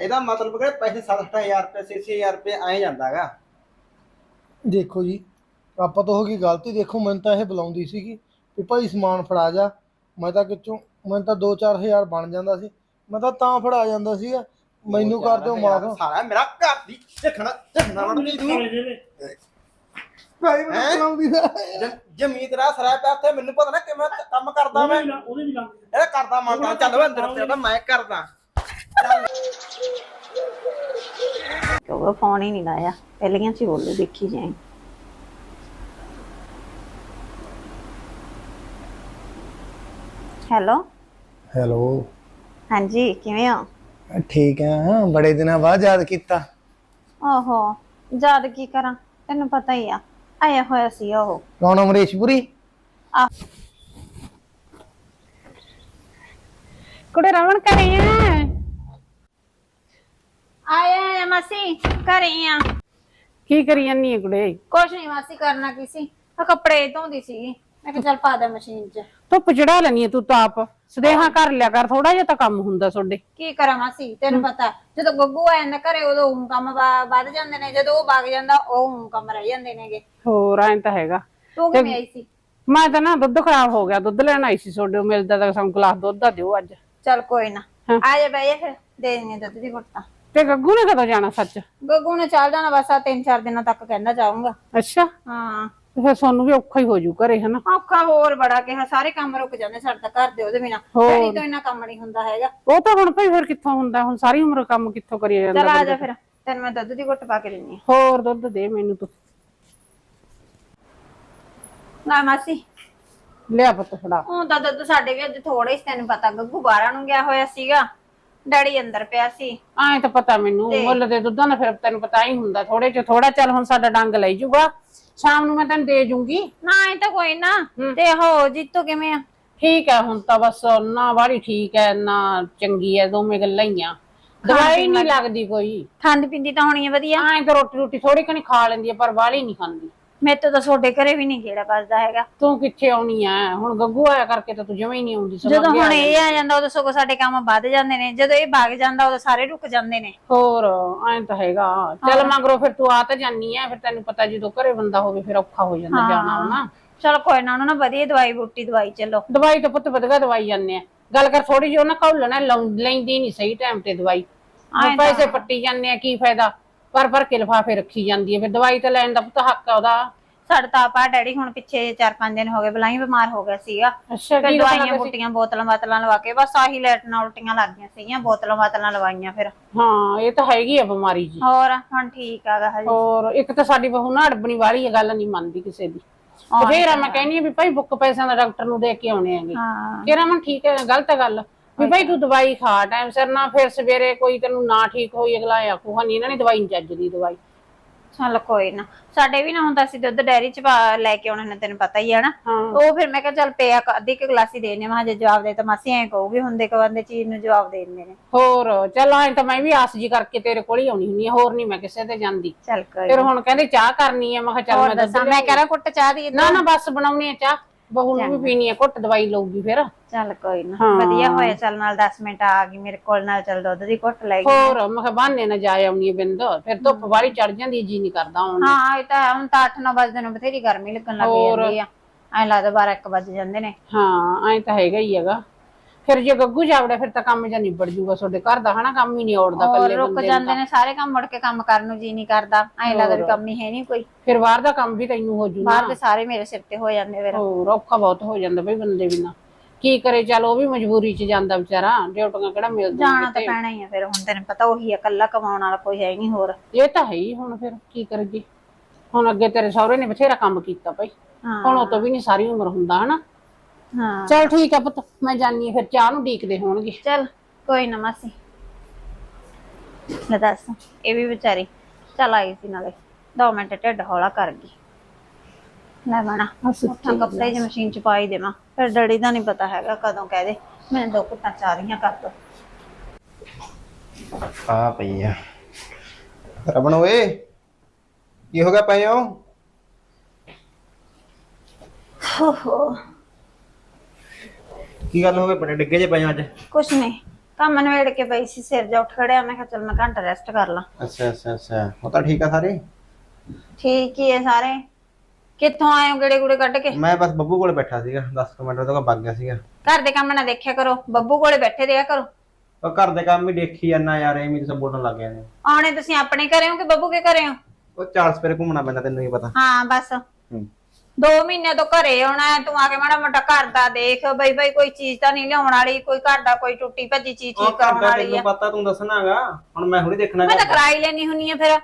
ਇਹਦਾ ਮਤਲਬ ਕਿ ਪੈਸੇ 60000 ਰੁਪਏ 60000 ਰੁਪਏ ਆਏ ਜਾਂਦਾਗਾ ਦੇਖੋ ਜੀ ਆਪਾਂ ਤੋਂ ਹੋ ਗਈ ਗਲਤੀ ਦੇਖੋ ਮੈਨੂੰ ਤਾਂ ਇਹ ਬੁਲਾਉਂਦੀ ਸੀਗੀ ਵੀ ਭਾਈ ਸਮਾਨ ਫੜਾ ਜਾ। ਮੈਂ ਤਾਂ ਕਿਚੋਂ ਮੈਨੂੰ ਤਾਂ 2-4000 ਬਣ ਜਾਂਦਾ ਸੀ। ਮੈਂ ਤਾਂ ਤਾਂ ਫੜਾ ਜਾਂਦਾ ਸੀਗਾ। ਮੈਨੂੰ ਕਰ ਦਿਓ ਮਾਫ। ਸਾਰਾ ਮੇਰਾ ਘਰ ਦੀ ਝਖਣਾ ਝਖਣਾ ਵੜਦੀ ਤੂੰ। ਭਾਈ ਮੈਨੂੰ? ਬੁਲਾਉਂਦੀ ਦਾ ਜ- ਜ਼ਮੀਨ ਤੇਰਾ ਸਰਾਇ ਪਿਆ ਉੱਥੇ ਮੈਨੂੰ ਪਤਾ ਨਾ ਕਿਵੇਂ ਕੰਮ ਕਰਦਾ ਮੈਂ। ਉਹਦੇ ਵੀ ਲਾ ਇਹ ਕਰਦਾ ਮੰਨਦਾ ਚੱਲ ਵੇ ਅੰਦਰ ਤਾਂ ਮੈਂ ਕਰਦਾ। ਕਿਉਂਕਿ ਫੋਨ ਹੀ ਨਹੀਂ ਲਾਇਆ। ਪਹਿਲੀਆਂ ਚ ਬੋਲੂ ਦੇਖੀ ਜਾਏ। ਹੈਲੋ? ਹੈਲੋ। ਹਾਂਜੀ ਕਿਵੇਂ ਹੋ? ਠੀਕ ਹੈ ਬੜੇ ਦਿਨਾਂ ਬਾਅਦ ਯਾਦ ਕੀਤਾ। ਓਹੋ ਯਾਦ ਕੀ ਕਰਾਂ? ਤੈਨੂੰ ਪਤਾ ਹੀ ਆ ਆਇਆ ਹੋਇਆ ਸੀ ਉਹ। ਕੌਣ ਅਮਰੇਸ਼ਪੁਰੀ? ਆ। ਕੁੜੇ ਰਵਣ ਕਰੇ ਆ? ਆਇਆ ਆਇਆ ਮਾਸੀ ਘਰੇ ਆ। ਕੀ ਕਰੀ ਜਾਨੀ ਹੈ ਕੁੜੇ? ਕੁਛ ਨਹੀਂ ਮਾਸੀ ਕਰਨਾ ਕੀ ਸੀ? ਆ ਕੱਪੜੇ ਧੋਂਦੀ ਸੀ। ਮੈਂ ਕਿਹਾ ਚੱਲ ਪਾ ਦੇ ਮਸ਼ੀਨ 'ਚ। ਧੁੱਪ ਚੜਾ ਲੈਣੀ ਹੈ ਤੂੰ ਤਾਂ ਆਪ। ਸਦੇਹਾ ਕਰ ਲਿਆ ਕਰ ਥੋੜਾ ਜਿਹਾ ਤਾਂ ਕੰਮ ਹੁੰਦਾ ਤੁਹਾਡੇ। ਕੀ ਕਰਾਂ ਮਾਸੀ ਤੈਨੂੰ ਪਤਾ ਜਦੋਂ ਗੱਗੂ ਆ ਜਾਂਦਾ ਘਰੇ ਉਦੋਂ ਊਂ ਕੰਮ ਵਾ- ਵੱਧ ਜਾਂਦੇ ਨੇ। ਜਦੋਂ ਉਹ ਵਗ ਜਾਂਦਾ ਉਹ ਊਂ ਕੰਮ ਰਹਿ ਜਾਂਦੇ ਨੇਗੇ। ਹੋਰ ਐਂ ਤਾਂ ਹੈਗਾ। ਤੂੰ ਕਿਵੇਂ ਆਈ ਸੀ? ਮੈਂ ਤਾਂ ਨਾ ਦੁੱਧ ਖਰਾਬ ਹੋ ਗਿਆ। ਦੁੱਧ ਲੈਣ ਆਈ ਸੀ ਤੁਹਾਡੇ ਮਿਲਦਾ ਤਾਂ ਸਾਨੂੰ ਗਲਾਸ ਦੁੱਧ ਦਾ ਦਿਓ ਅੱਜ। ਚੱਲ ਕੋਈ ਨਾ। ਹਾਂ। ਆ ਜਾ ਬਈ ਫਿਰ। ਦੇ ਦਿੰਦੀ ਦੁੱਧ ਦੀ ਘੁੱਟਾਂ ਤੇ। ਗੱਗੂ ਨੇ ਕਦੋਂ ਜਾਣਾ ਸੱਚ? ਗੱਗੂ ਨੇ ਚੱਲ ਜਾਣਾ ਬਸ ਆ ਤਿੰਨ ਚਾਰ ਦਿਨਾਂ ਤੱਕ ਕਹਿੰਦਾ ਜਾਊਂਗਾ। ਅੱਛਾ। ਹਾਂ। ਤੇ ਫਿਰ ਸਾਨੂੰ ਵੀ ਔਖਾ ਹੀ ਹੋ ਜੂ ਘਰੇ ਹਨਾ? ਔਖਾ ਹੋਰ ਬੜਾ ਕਿਹਾ ਸਾਰੇ ਕੰਮ ਰੁਕ ਜਾਂਦੇ ਸਾਡਾ ਤਾਂ ਘਰ ਦੇ ਉਹਦੇ ਬਿਨਾ। ਹੋਰ। ਡੈਡੀ ਤੋਂ ਇੰਨਾ ਕੰਮ ਨਹੀਂ ਹੁੰਦਾ ਹੈਗਾ। ਉਹ ਤਾਂ ਹੁਣ ਭਾਈ ਫਿਰ ਕਿੱਥੋਂ ਹੁੰਦਾ ਹੁਣ ਸਾਰੀ ਉਮਰ ਕੰਮ ਕਿੱਥੋਂ ਕਰੀ ਜਾਂਦਾ ਚੱਲ ਆ ਜਾ ਫਿਰ ਤੈਨੂੰ ਮੈਂ ਦੁੱਧ ਦੀ ਘੁੱਟ ਪਾ ਕੇ ਦਿੰਨੀ ਹੋਰ ਦੁੱਧ ਦੇ ਮੈਨੂੰ ਤੂੰ। ਆ ਨਾ ਮਾਸੀ। ਲਿਆ ਪੁੱਤ ਫੜਾ। ਉਹ ਤਾਂ ਦੁੱਧ ਸਾਡੇ ਵੀ ਅੱਜ ਥੋੜੇ ਹੀ ਸੀ, ਤੈਨੂੰ ਪਤਾ ਗੱਗੂ ਬਾਹਰਾਂ ਨੂੰ ਗਿਆ ਹੋਇਆ ਸੀਗਾ। ਡੈਡੀ ਅੰਦਰ ਪਿਆ ਸੀ। ਐਂ ਤਾਂ ਪਤਾ ਮੈਨੂੰ ਮੁੱਲ ਦੇ ਦੁੱਧਾਂ ਦਾ ਫਿਰ ਤੈਨੂੰ ਪਤਾ ਹੀ ਹੁੰਦਾ ਥੋੜੇ ਚ ਥੋੜਾ ਚੱਲ ਹੁਣ ਸਾਡਾ ਡੰਗ ਲੈ ਜੂਗਾ। ਸ਼ਾਮ ਨੂੰ ਮੈਂ ਤੈਨੂੰ ਦੇ ਜੂੰਗੀ। ਨਾ ਇਹ ਤਾਂ ਕੋਈ ਨਾ ਤੇ ਹੋ ਜੀਤੋ ਕਿਵੇਂ ਆ? ਠੀਕ ਹੈ ਹੁਣ ਤਾਂ ਬਸ ਨਾ ਵਾਲੀ ਠੀਕ ਹੈ ਨਾ ਚੰਗੀ ਹੈ ਦੋਵੇਂ ਗੱਲਾਂ ਹੀ ਆ। ਦਵਾਈ ਨਹੀਂ ਲੱਗਦੀ ਕੋਈ। ਖਾਂਦੀ ਪਿੰਦੀ ਤਾਂ ਹੋਣੀ ਹੈ ਵਧੀਆ। ਐਂ ਤਾਂ ਰੋਟੀ ਰੋਟੀ ਥੋੜੀ ਕਣੀ ਖਾ ਲੈਂਦੀ ਹੈ ਪਰ ਵਾਲੀ ਨਹੀਂ ਖਾਂਦੀ। ਮੇਰੇ ਤੋਂ ਤੁਹਾਡੇ ਘਰੇ ਵੀ ਨਹੀਂ ਗੇੜਾ ਵੱਜਦਾ ਹੈਗਾ। ਤੂੰ ਕਿੱਥੇ ਆਉਣੀ ਐ ਹੁਣ ਗੱਗੂ ਆਇਆ ਕਰਕੇ ਤਾਂ ਤੂੰ ਜਮੇ ਹੀ ਨਹੀਂ ਆਉਂਦੀ ਸਮਾਂ ਜਦੋਂ ਹੁਣ ਇਹ ਆ ਜਾਂਦਾ ਉਦੋਂ ਸਗੋਂ ਸਾਡੇ ਕੰਮ ਵੱਧ ਜਾਂਦੇ ਨੇ। ਜਦੋਂ ਇਹ ਭੱਗ ਜਾਂਦਾ ਉਦੋਂ ਸਾਰੇ ਰੁਕ ਜਾਂਦੇ ਨੇ। ਹੋਰ ਐਂ ਤਾਂ ਹੈਗਾ। ਚੱਲ ਮਗਰੋਂ ਫਿਰ ਤੂੰ ਆ ਤਾਂ ਜਾਨੀ ਐ ਫਿਰ ਤੈਨੂੰ ਪਤਾ ਜਦੋਂ ਘਰੇ ਬੰਦਾ ਹੋਵੇ ਫਿਰ ਔਖਾ ਹੋ ਜਾਂਦਾ ਜਾਣਾ ਨਾ ਚਲ ਕੋਈ ਨਾ ਉਹਨਾਂ ਨੂੰ ਵਧੀਆ ਦਵਾਈ ਬੂਟੀ ਦਵਾਈ ਚੱਲੋ। ਦਵਾਈ ਤਾਂ ਪੁੱਤ ਵਧਗਾ ਦਵਾਈ ਜਾਂਦੇ ਆ। ਗੱਲ ਕਰ ਥੋੜੀ ਜਿਹੀ ਉਹਨਾਂ ਘੌਲਣਾ ਲੈਂਦੀ ਨਹੀਂ ਸਹੀ ਟਾਈਮ ਤੇ ਦਵਾਈ। ਪੈਸੇ ਪੱਟੀ ਜਾਂਦੇ ਆ ਕੀ ਫਾਇਦਾ? ਪਰ ਪਰ ਕੇ ਲਿਫਾਫੇ ਰੱਖੀ ਜਾਂਦੀ ਹੈ ਫਿਰ ਦਵਾਈ ਤਾਂ ਲੈਣ ਦਾ ਪੁੱਤ ਹੱਕ ਆ ਉਹਦਾ। ਸਾਡਾ ਤਾਂ ਆਪਾ ਡੈਡੀ ਹੁਣ ਪਿੱਛੇ 4-5 ਦਿਨ ਹੋ ਗਏ ਬਲਾਈ ਬਿਮਾਰ ਹੋ ਗਿਆ ਸੀਗਾ। ਅੱਛਾ ਫਿਰ ਦਵਾਈਆਂ ਬੂਟੀਆਂ ਬੋਤਲਾਂ ਬਾਤਲਾਂ ਲਵਾ ਕੇ ਬਸ ਆਹੀ ਲੈਟਨਾਂ ਉਲਟੀਆਂ ਲੱਗ ਗਈਆਂ ਸੀਗੀਆਂ ਬੋਤਲਾਂ ਬਾਤਲਾਂ ਲਵਾਈਆਂ ਫਿਰ। ਹਾਂ ਇਹ ਤਾਂ ਹੈਗੀ ਆ ਬਿਮਾਰੀ ਜੀ। ਹੋਰ ਹੁਣ ਠੀਕ ਆਗਾ ਹਜੇ। ਹੋਰ ਇੱਕ ਤਾਂ ਸਾਡੀ ਬਹੂ ਨਾ ਅੜਬਣੀ ਵਾਲੀ ਗੱਲ ਨਹੀਂ ਮੰਨਦੀ ਕਿਸੇ ਦੀ। ਫੇਰ ਆ ਮੈਂ ਕਹਿੰਨੀ ਆ ਵੀ ਭਾਈ ਬੁੱਕ ਪੈਸਿਆਂ ਦਾ ਡਾਕਟਰ ਨੂੰ ਦੇ ਕੇ ਆਉਣੇ ਆਂਗੇ ਹਾਂ। ਕਿਹੜਾ ਮੈਂ ਠੀਕ ਹੈ ਗਲਤ ਗੱਲ। ਵੀ ਭਾਈ ਤੂੰ ਦਵਾਈ ਖਾ ਟਾਈਮ ਸਿਰ ਨਾ ਫਿਰ ਸਵੇਰੇ ਕੋਈ ਤੈਨੂੰ ਨਾ ਠੀਕ ਹੋਈ ਅਗਲਾ ਆਖੂਗਾ ਨਹੀਂ ਇਹਨਾਂ ਨੇ ਦਵਾਈ ਨਹੀਂ ਚੱਜ ਦੀ ਦਵਾਈ। ਚੱਲ ਕੋਈ ਨਾ ਸਾਡੇ ਵੀ ਨਾ ਹੁੰਦਾ ਸੀ ਦੁੱਧ ਡੈਰੀ ਚ ਪਾ- ਲੈ ਕੇ ਆਉਣੇ ਨੇ ਤੈਨੂੰ ਪਤਾ ਹੀ ਹੈ ਨਾ। ਹਾਂ। ਉਹ ਫਿਰ ਮੈਂ ਕਿਹਾ ਚੱਲ ਪਿਆ ਕ- ਅੱਧੀ ਕੁ ਗਲਾਸੀ ਦੇਣੇ ਮੈਂ ਹਜੇ ਜਵਾਬ ਦੇ ਤਾਂ ਮਾਸੀ ਐਂ ਕਹੂਗੀ ਹੁੰਦੇ ਕਵੰਦੇ ਚੀਜ਼ ਨੂੰ ਜਵਾਬ ਦੇ ਦਿੰਦੇ ਨੇ। ਹੋਰ ਚੱਲ ਐਂ ਤਾਂ ਮੈਂ ਵੀ ਆਸ ਜੀ ਕਰਕੇ ਤੇਰੇ ਕੋਲ ਹੀ ਆਉਣੀ ਹੁੰਦੀ ਆ ਹੋਰ ਨਹੀਂ ਮੈਂ ਕਿਸੇ ਤੇ ਜਾਂਦੀ। ਚੱਲ ਕੋਈ ਫਿਰ ਹੁਣ ਕਹਿੰਦੇ ਚਾਹ ਕਰਨੀ ਆ ਮੈਂ ਕਿਹਾ ਚੱਲ ਮੈਂ ਦੱਸਾਂ ਮੈਂ ਕਹਿ ਰਾਂ ਕੁੱਟ ਚਾਹ ਦੀ ਨਾ ਨਾ ਬਸ ਬਣਾਉਣੀ ਆ ਚਾਹ। ਬਹੂ ਨੂੰ ਵੀ ਪੀਣੀ ਆ ਘੁੱਟ ਦਵਾਈ ਲਊਗੀ ਫਿਰ। ਚੱਲ ਕੋਈ ਨਾ ਹਾਂ। ਵਧੀਆ ਹੋਇਆ ਚੱਲ ਨਾਲ 10 ਮਿੰਟ ਆ ਗਈ ਮੇਰੇ ਕੋਲ ਨਾਲ ਚੱਲ ਦੁੱਧ ਦੀ ਘੁੱਟ ਲੈ ਗਈ। ਹੋਰ ਮੈਂ ਕਿਹਾ ਬਹਾਨੇ ਨਾ ਜਾ ਆਉਣੀ ਬਿੰਦ ਫਿਰ ਧੁੱਪ ਵਾਲੀ ਚੜ ਜਾਂਦੀ ਜੀ ਨਹੀਂ ਕਰਦਾ ਹੁਣ ਹਾਂ ਇਹ ਤਾਂ ਹੈ, ਹੁਣ ਤਾਂ 8-9 ਵਜੇ ਨੂੰ ਬਥੇਰੀ ਗਰਮੀ ਲੱਗਣ ਲੱਗ ਜਾਂਦੀ ਆ। ਐਂ ਲੱਗਦਾ 12-1 ਵਜ ਜਾਂਦੇ ਨੇ। ਹਾਂ ਐਂ ਤਾਂ ਹੈਗਾ ਹੀ ਹੈਗਾ। ਫਿਰ ਜੇ ਗੱਗੂ ਜਾਵੜਾ ਫਿਰ ਤਾਂ ਕੰਮ ਜਾਂ ਨਿਬੜ ਜੂਗਾ ਤੁਹਾਡੇ ਘਰ ਦਾ ਹਨਾ? ਕੰਮ ਹੀ ਨਹੀਂ ਔੜਦਾ ਹੋਰ ਕੱਲੇ ਰੁਕ ਬੰਦੇ ਨੂੰ ਜਾਂਦੇ ਨੇ ਸਾਰੇ ਕੰਮ ਮੁੜ ਕੇ ਕੰਮ ਕਰਨ ਨੂੰ ਜੀ ਨਹੀਂ ਕਰਦਾ। ਐਂ ਲੱਗਦਾ ਵੀ ਕੰਮ ਹੀ ਹੈ ਨਹੀਂ ਕੋਈ। ਫਿਰ ਬਾਹਰ ਦਾ ਕੰਮ ਵੀ ਤੈਨੂੰ ਹੋ ਜੂ ਨਾ। ਬਾਹਰ ਦੇ ਸਾਰੇ ਮੇਰੇ ਸਿਰ ਤੇ ਹੋ ਜਾਂਦੇ ਫਿਰ। ਹੋਰ ਔਖਾ ਬਹੁਤ ਹੋ ਜਾਂਦਾ ਬਈ ਬੰਦੇ ਬਿਨਾ। ਕੀ ਕਰੇ ਚੱਲ ਉਹ ਵੀ ਮਜਬੂਰੀ 'ਚ ਜਾਂਦਾ ਵਿਚਾਰਾ। ਡਿਊਟੀਆਂ ਕਿਹੜਾ ਮਿਲਦੀਆਂ ਜਾਣਾ ਤਾਂ ਪੈਣਾ ਹੀ ਆ ਫਿਰ ਹੁਣ ਤੈਨੂੰ ਪਤਾ ਉਹੀ ਆ ਇਕੱਲਾ ਕਮਾਉਣ ਵਾਲਾ ਕੋਈ ਹੈ ਹੀ ਨਹੀਂ ਹੋਰ। ਇਹ ਤਾਂ ਹੈ ਹੀ ਹੁਣ ਫਿਰ ਕੀ ਕਰਗੇ ਹੁਣ ਅੱਗੇ ਤੇਰੇ ਸਹੁਰੇ ਨੇ ਬਥੇਰਾ ਕੰਮ ਕੀਤਾ ਭਾਈ ਹਾਂ ਹੁਣ ਉਹ ਤੋਂ ਵੀ ਨਹੀਂ ਸਾਰੀ ਉਮਰ ਹੁੰਦਾ ਹਨਾ? ਹਾਂ। ਚਲ ਠੀਕ ਆ ਪੁੱਤ ਮੈਂ ਜਾਨੀ ਆਂ, ਫਿਰ ਚਾਹ ਨੂੰ ਡੀਕਦੇ ਹੋਣਗੇ। ਚੱਲ ਕੋਈ ਨਾ ਮਾਸੀ। ਲੈ ਦੱਸ ਇਹ ਵੀ ਵਿਚਾਰੀ ਚਲ ਆਈ ਸੀ ਨਾਲੇ। 2 ਮਿੰਟ ਢਿੱਡ ਹੌਲਾ ਕਰ ਗਈ। ਲੈ ਬਣਾ ਉੱਠਾਂ ਕੱਪੜੇ ਜੀ ਮਸ਼ੀਨ ਚ ਪਾਈ ਦੇਵਾਂ। ਫਿਰ ਡੈਡੀ ਦਾ ਨਹੀਂ ਪਤਾ ਹੈਗਾ ਕਦੋਂ ਕਹਿ ਦੇ ਮੈਨੂੰ ਦੋ ਕੁੱਟਾਂ ਚਾਹ ਦੀਆਂ ਕਰ ਦੋ। ਆ ਪਈ ਆ। ਰਬਣ ਓਏ ਕੀ ਹੋ ਗਿਆ ਪਏ ਹੋ ਹੋ। ਕੀ ਗੱਲ ਹੋ ਗਈ? ਬੜੇ ਡਿੱਗੇ ਜੇ ਪਏ ਅੱਜ? ਕੁਛ ਨਹੀਂ। ਕੰਮ ਨਵੇੜ ਕੇ ਪਈ ਸੀ ਸਿਰ ਜਾ ਉੱਠ ਖੜਿਆ। ਮੈਂ ਕਿਹਾ ਚਲ ਮੈਂ ਘੰਟਾ ਰੈਸਟ ਕਰ ਲਾਂ। ਅੱਛਾ ਅੱਛਾ ਅੱਛਾ। ਉਹ ਤਾਂ ਠੀਕ ਆ ਸਾਰੇ? ਠੀਕ ਹੀ ਹੈ ਸਾਰੇ। ਕਿੱਥੋਂ ਆਏ ਹੋ ਗੇੜੇ ਗੁੜੇ ਕੱਢ ਕੇ? ਮੈਂ ਬਸ ਬੱਬੂ ਕੋਲ ਬੈਠਾ ਸੀਗਾ। 10 ਮਿੰਟ ਤੋਂ ਵਗ ਗਿਆ ਸੀਗਾ। ਘਰ ਦੇ ਕੰਮ ਨਾ ਦੇਖਿਆ ਕਰੋ। ਬੱਬੂ ਕੋਲੇ ਬੈਠੇ ਰਿਹਾ ਕਰੋ। ਉਹ ਘਰ ਦੇ ਕੰਮ ਹੀ ਦੇਖੀ ਜਾਂਦਾ ਯਾਰ ਐਵੇਂ ਤਾਂ ਬੋਲਣ ਲੱਗ ਨੇ। ਆਉਣੇ ਤੁਸੀਂ ਆਪਣੇ ਘਰੇ ਹੋ ਕਿ ਬੱਬੂ ਕੇ ਘਰੇ ਹੋ? ਉਹ ਚਾਰ ਸਪੇਰੇ ਘੁੰਮਣਾ ਪੈਂਦਾ ਤੈਨੂੰ ਹੀ ਪਤਾ। ਹਾਂ ਬਸ। ਹੂੰ। ਦੋ ਮਹੀਨੇ ਤੋਂ ਘਰੇ ਆਉਣਾ ਹੈ, ਤੂੰ ਆ ਕੇ ਮਾੜਾ ਮੋਟਾ ਘਰ ਦਾ ਦੇਖ ਬਈ ਬਈ ਕੋਈ ਚੀਜ਼ ਤਾਂ ਨਹੀਂ ਲਿਆਉਣ ਵਾਲੀ ਕੋਈ ਘਰ ਦਾ ਕੋਈ ਟੁੱਟੀ ਭੱਜੀ ਚੀਜ਼ ਉਹ ਠੀਕ ਘਰ ਕਰਾਉਣ ਦਾ ਵਾਲੀ ਤੈਨੂੰ ਪਤਾ ਤੂੰ ਦੱਸਣਾਗਾ ਹੁਣ ਮੈਂ ਹੁਣੇ ਦੇਖਣਾ ਮੈਂ ਤਾਂ। ਕਰਾਈ ਲੈਣੀ ਹੁੰਨੀ ਆ ਫਿਰ।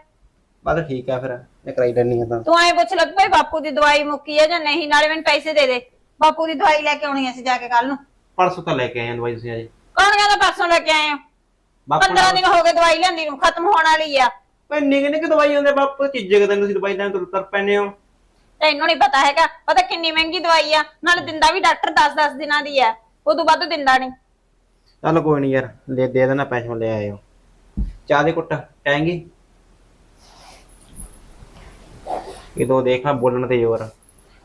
ਬਸ ਠੀਕ ਆ ਫਿਰ ਮੈਂ ਕਰਾਈ ਲੈਣੀ ਆ ਤਾਂ। ਤੂੰ ਐਂ ਪੁੱਛ ਲੱਗ ਪਈ ਬਾਪੂ ਦੀ ਦਵਾਈ ਮੁੱਕੀ ਆ ਜਾਂ ਨਹੀਂ ਨਾਲੇ ਮੈਨੂੰ ਪੈਸੇ ਦੇ ਦੇ। ਬਾਪੂ ਦੀ ਦਵਾਈ ਲੈ ਕੇ ਆਉਣੀ ਅਸੀਂ ਜਾ ਕੇ ਕੱਲ ਨੂੰ। ਪਰਸੋਂ ਤਾਂ ਲੈ ਕੇ ਆਏ ਆ ਦਵਾਈ ਤੁਸੀਂ ਅਜੇ ਕੌਣ ਕਹਿੰਦਾ ਪਰਸੋਂ ਲੈ ਕੇ ਆਏ ਹੋ? ਬਾਪੂ 15 ਦਿਨ ਹੋ ਗਏ ਦਵਾਈ ਲੈਂਦੀ ਨੂੰ ਖਤਮ ਹੋਣ ਵਾਲੀ ਆ। ਪੈਨੇ ਕਿਨੇ ਕਿ ਦਵਾਈ ਹੁੰਦੇ ਬਾਪੂ ਚੀਜ਼ੇ ਕਿ ਤੈਨੂੰ ਤੁਸੀਂ ਦਵਾਈ ਲੈਣ ਤੁਰ ਪੈਨੇ ਹੋ। ਤੈਨੂੰ ਨਹੀਂ ਪਤਾ ਹੈਗਾ ਪਤਾ ਕਿੰਨੀ ਮਹਿੰਗੀ ਦਵਾਈ ਆ ਨਾਲੇ ਦਿੰਦਾ ਵੀ ਡਾਕਟਰ 10-10 ਦਿਨਾਂ ਦੀ ਆ ਉਦੋਂ ਵੱਧ ਦਿੰਦਾ ਨਹੀਂ ਚੱਲ ਕੋਈ ਨਹੀਂ ਯਾਰ ਲੈ ਦੇ ਦੇਣਾ ਪੈਸੇ ਲੈ ਆਇਓ। ਚਾਹ ਦੇ ਕੁੱਟ ਕਹਾਂਗੀ ਇਹ ਦੋ ਦੇਖਾ ਬੋਲਣ ਤੇ ਜ਼ੋਰ।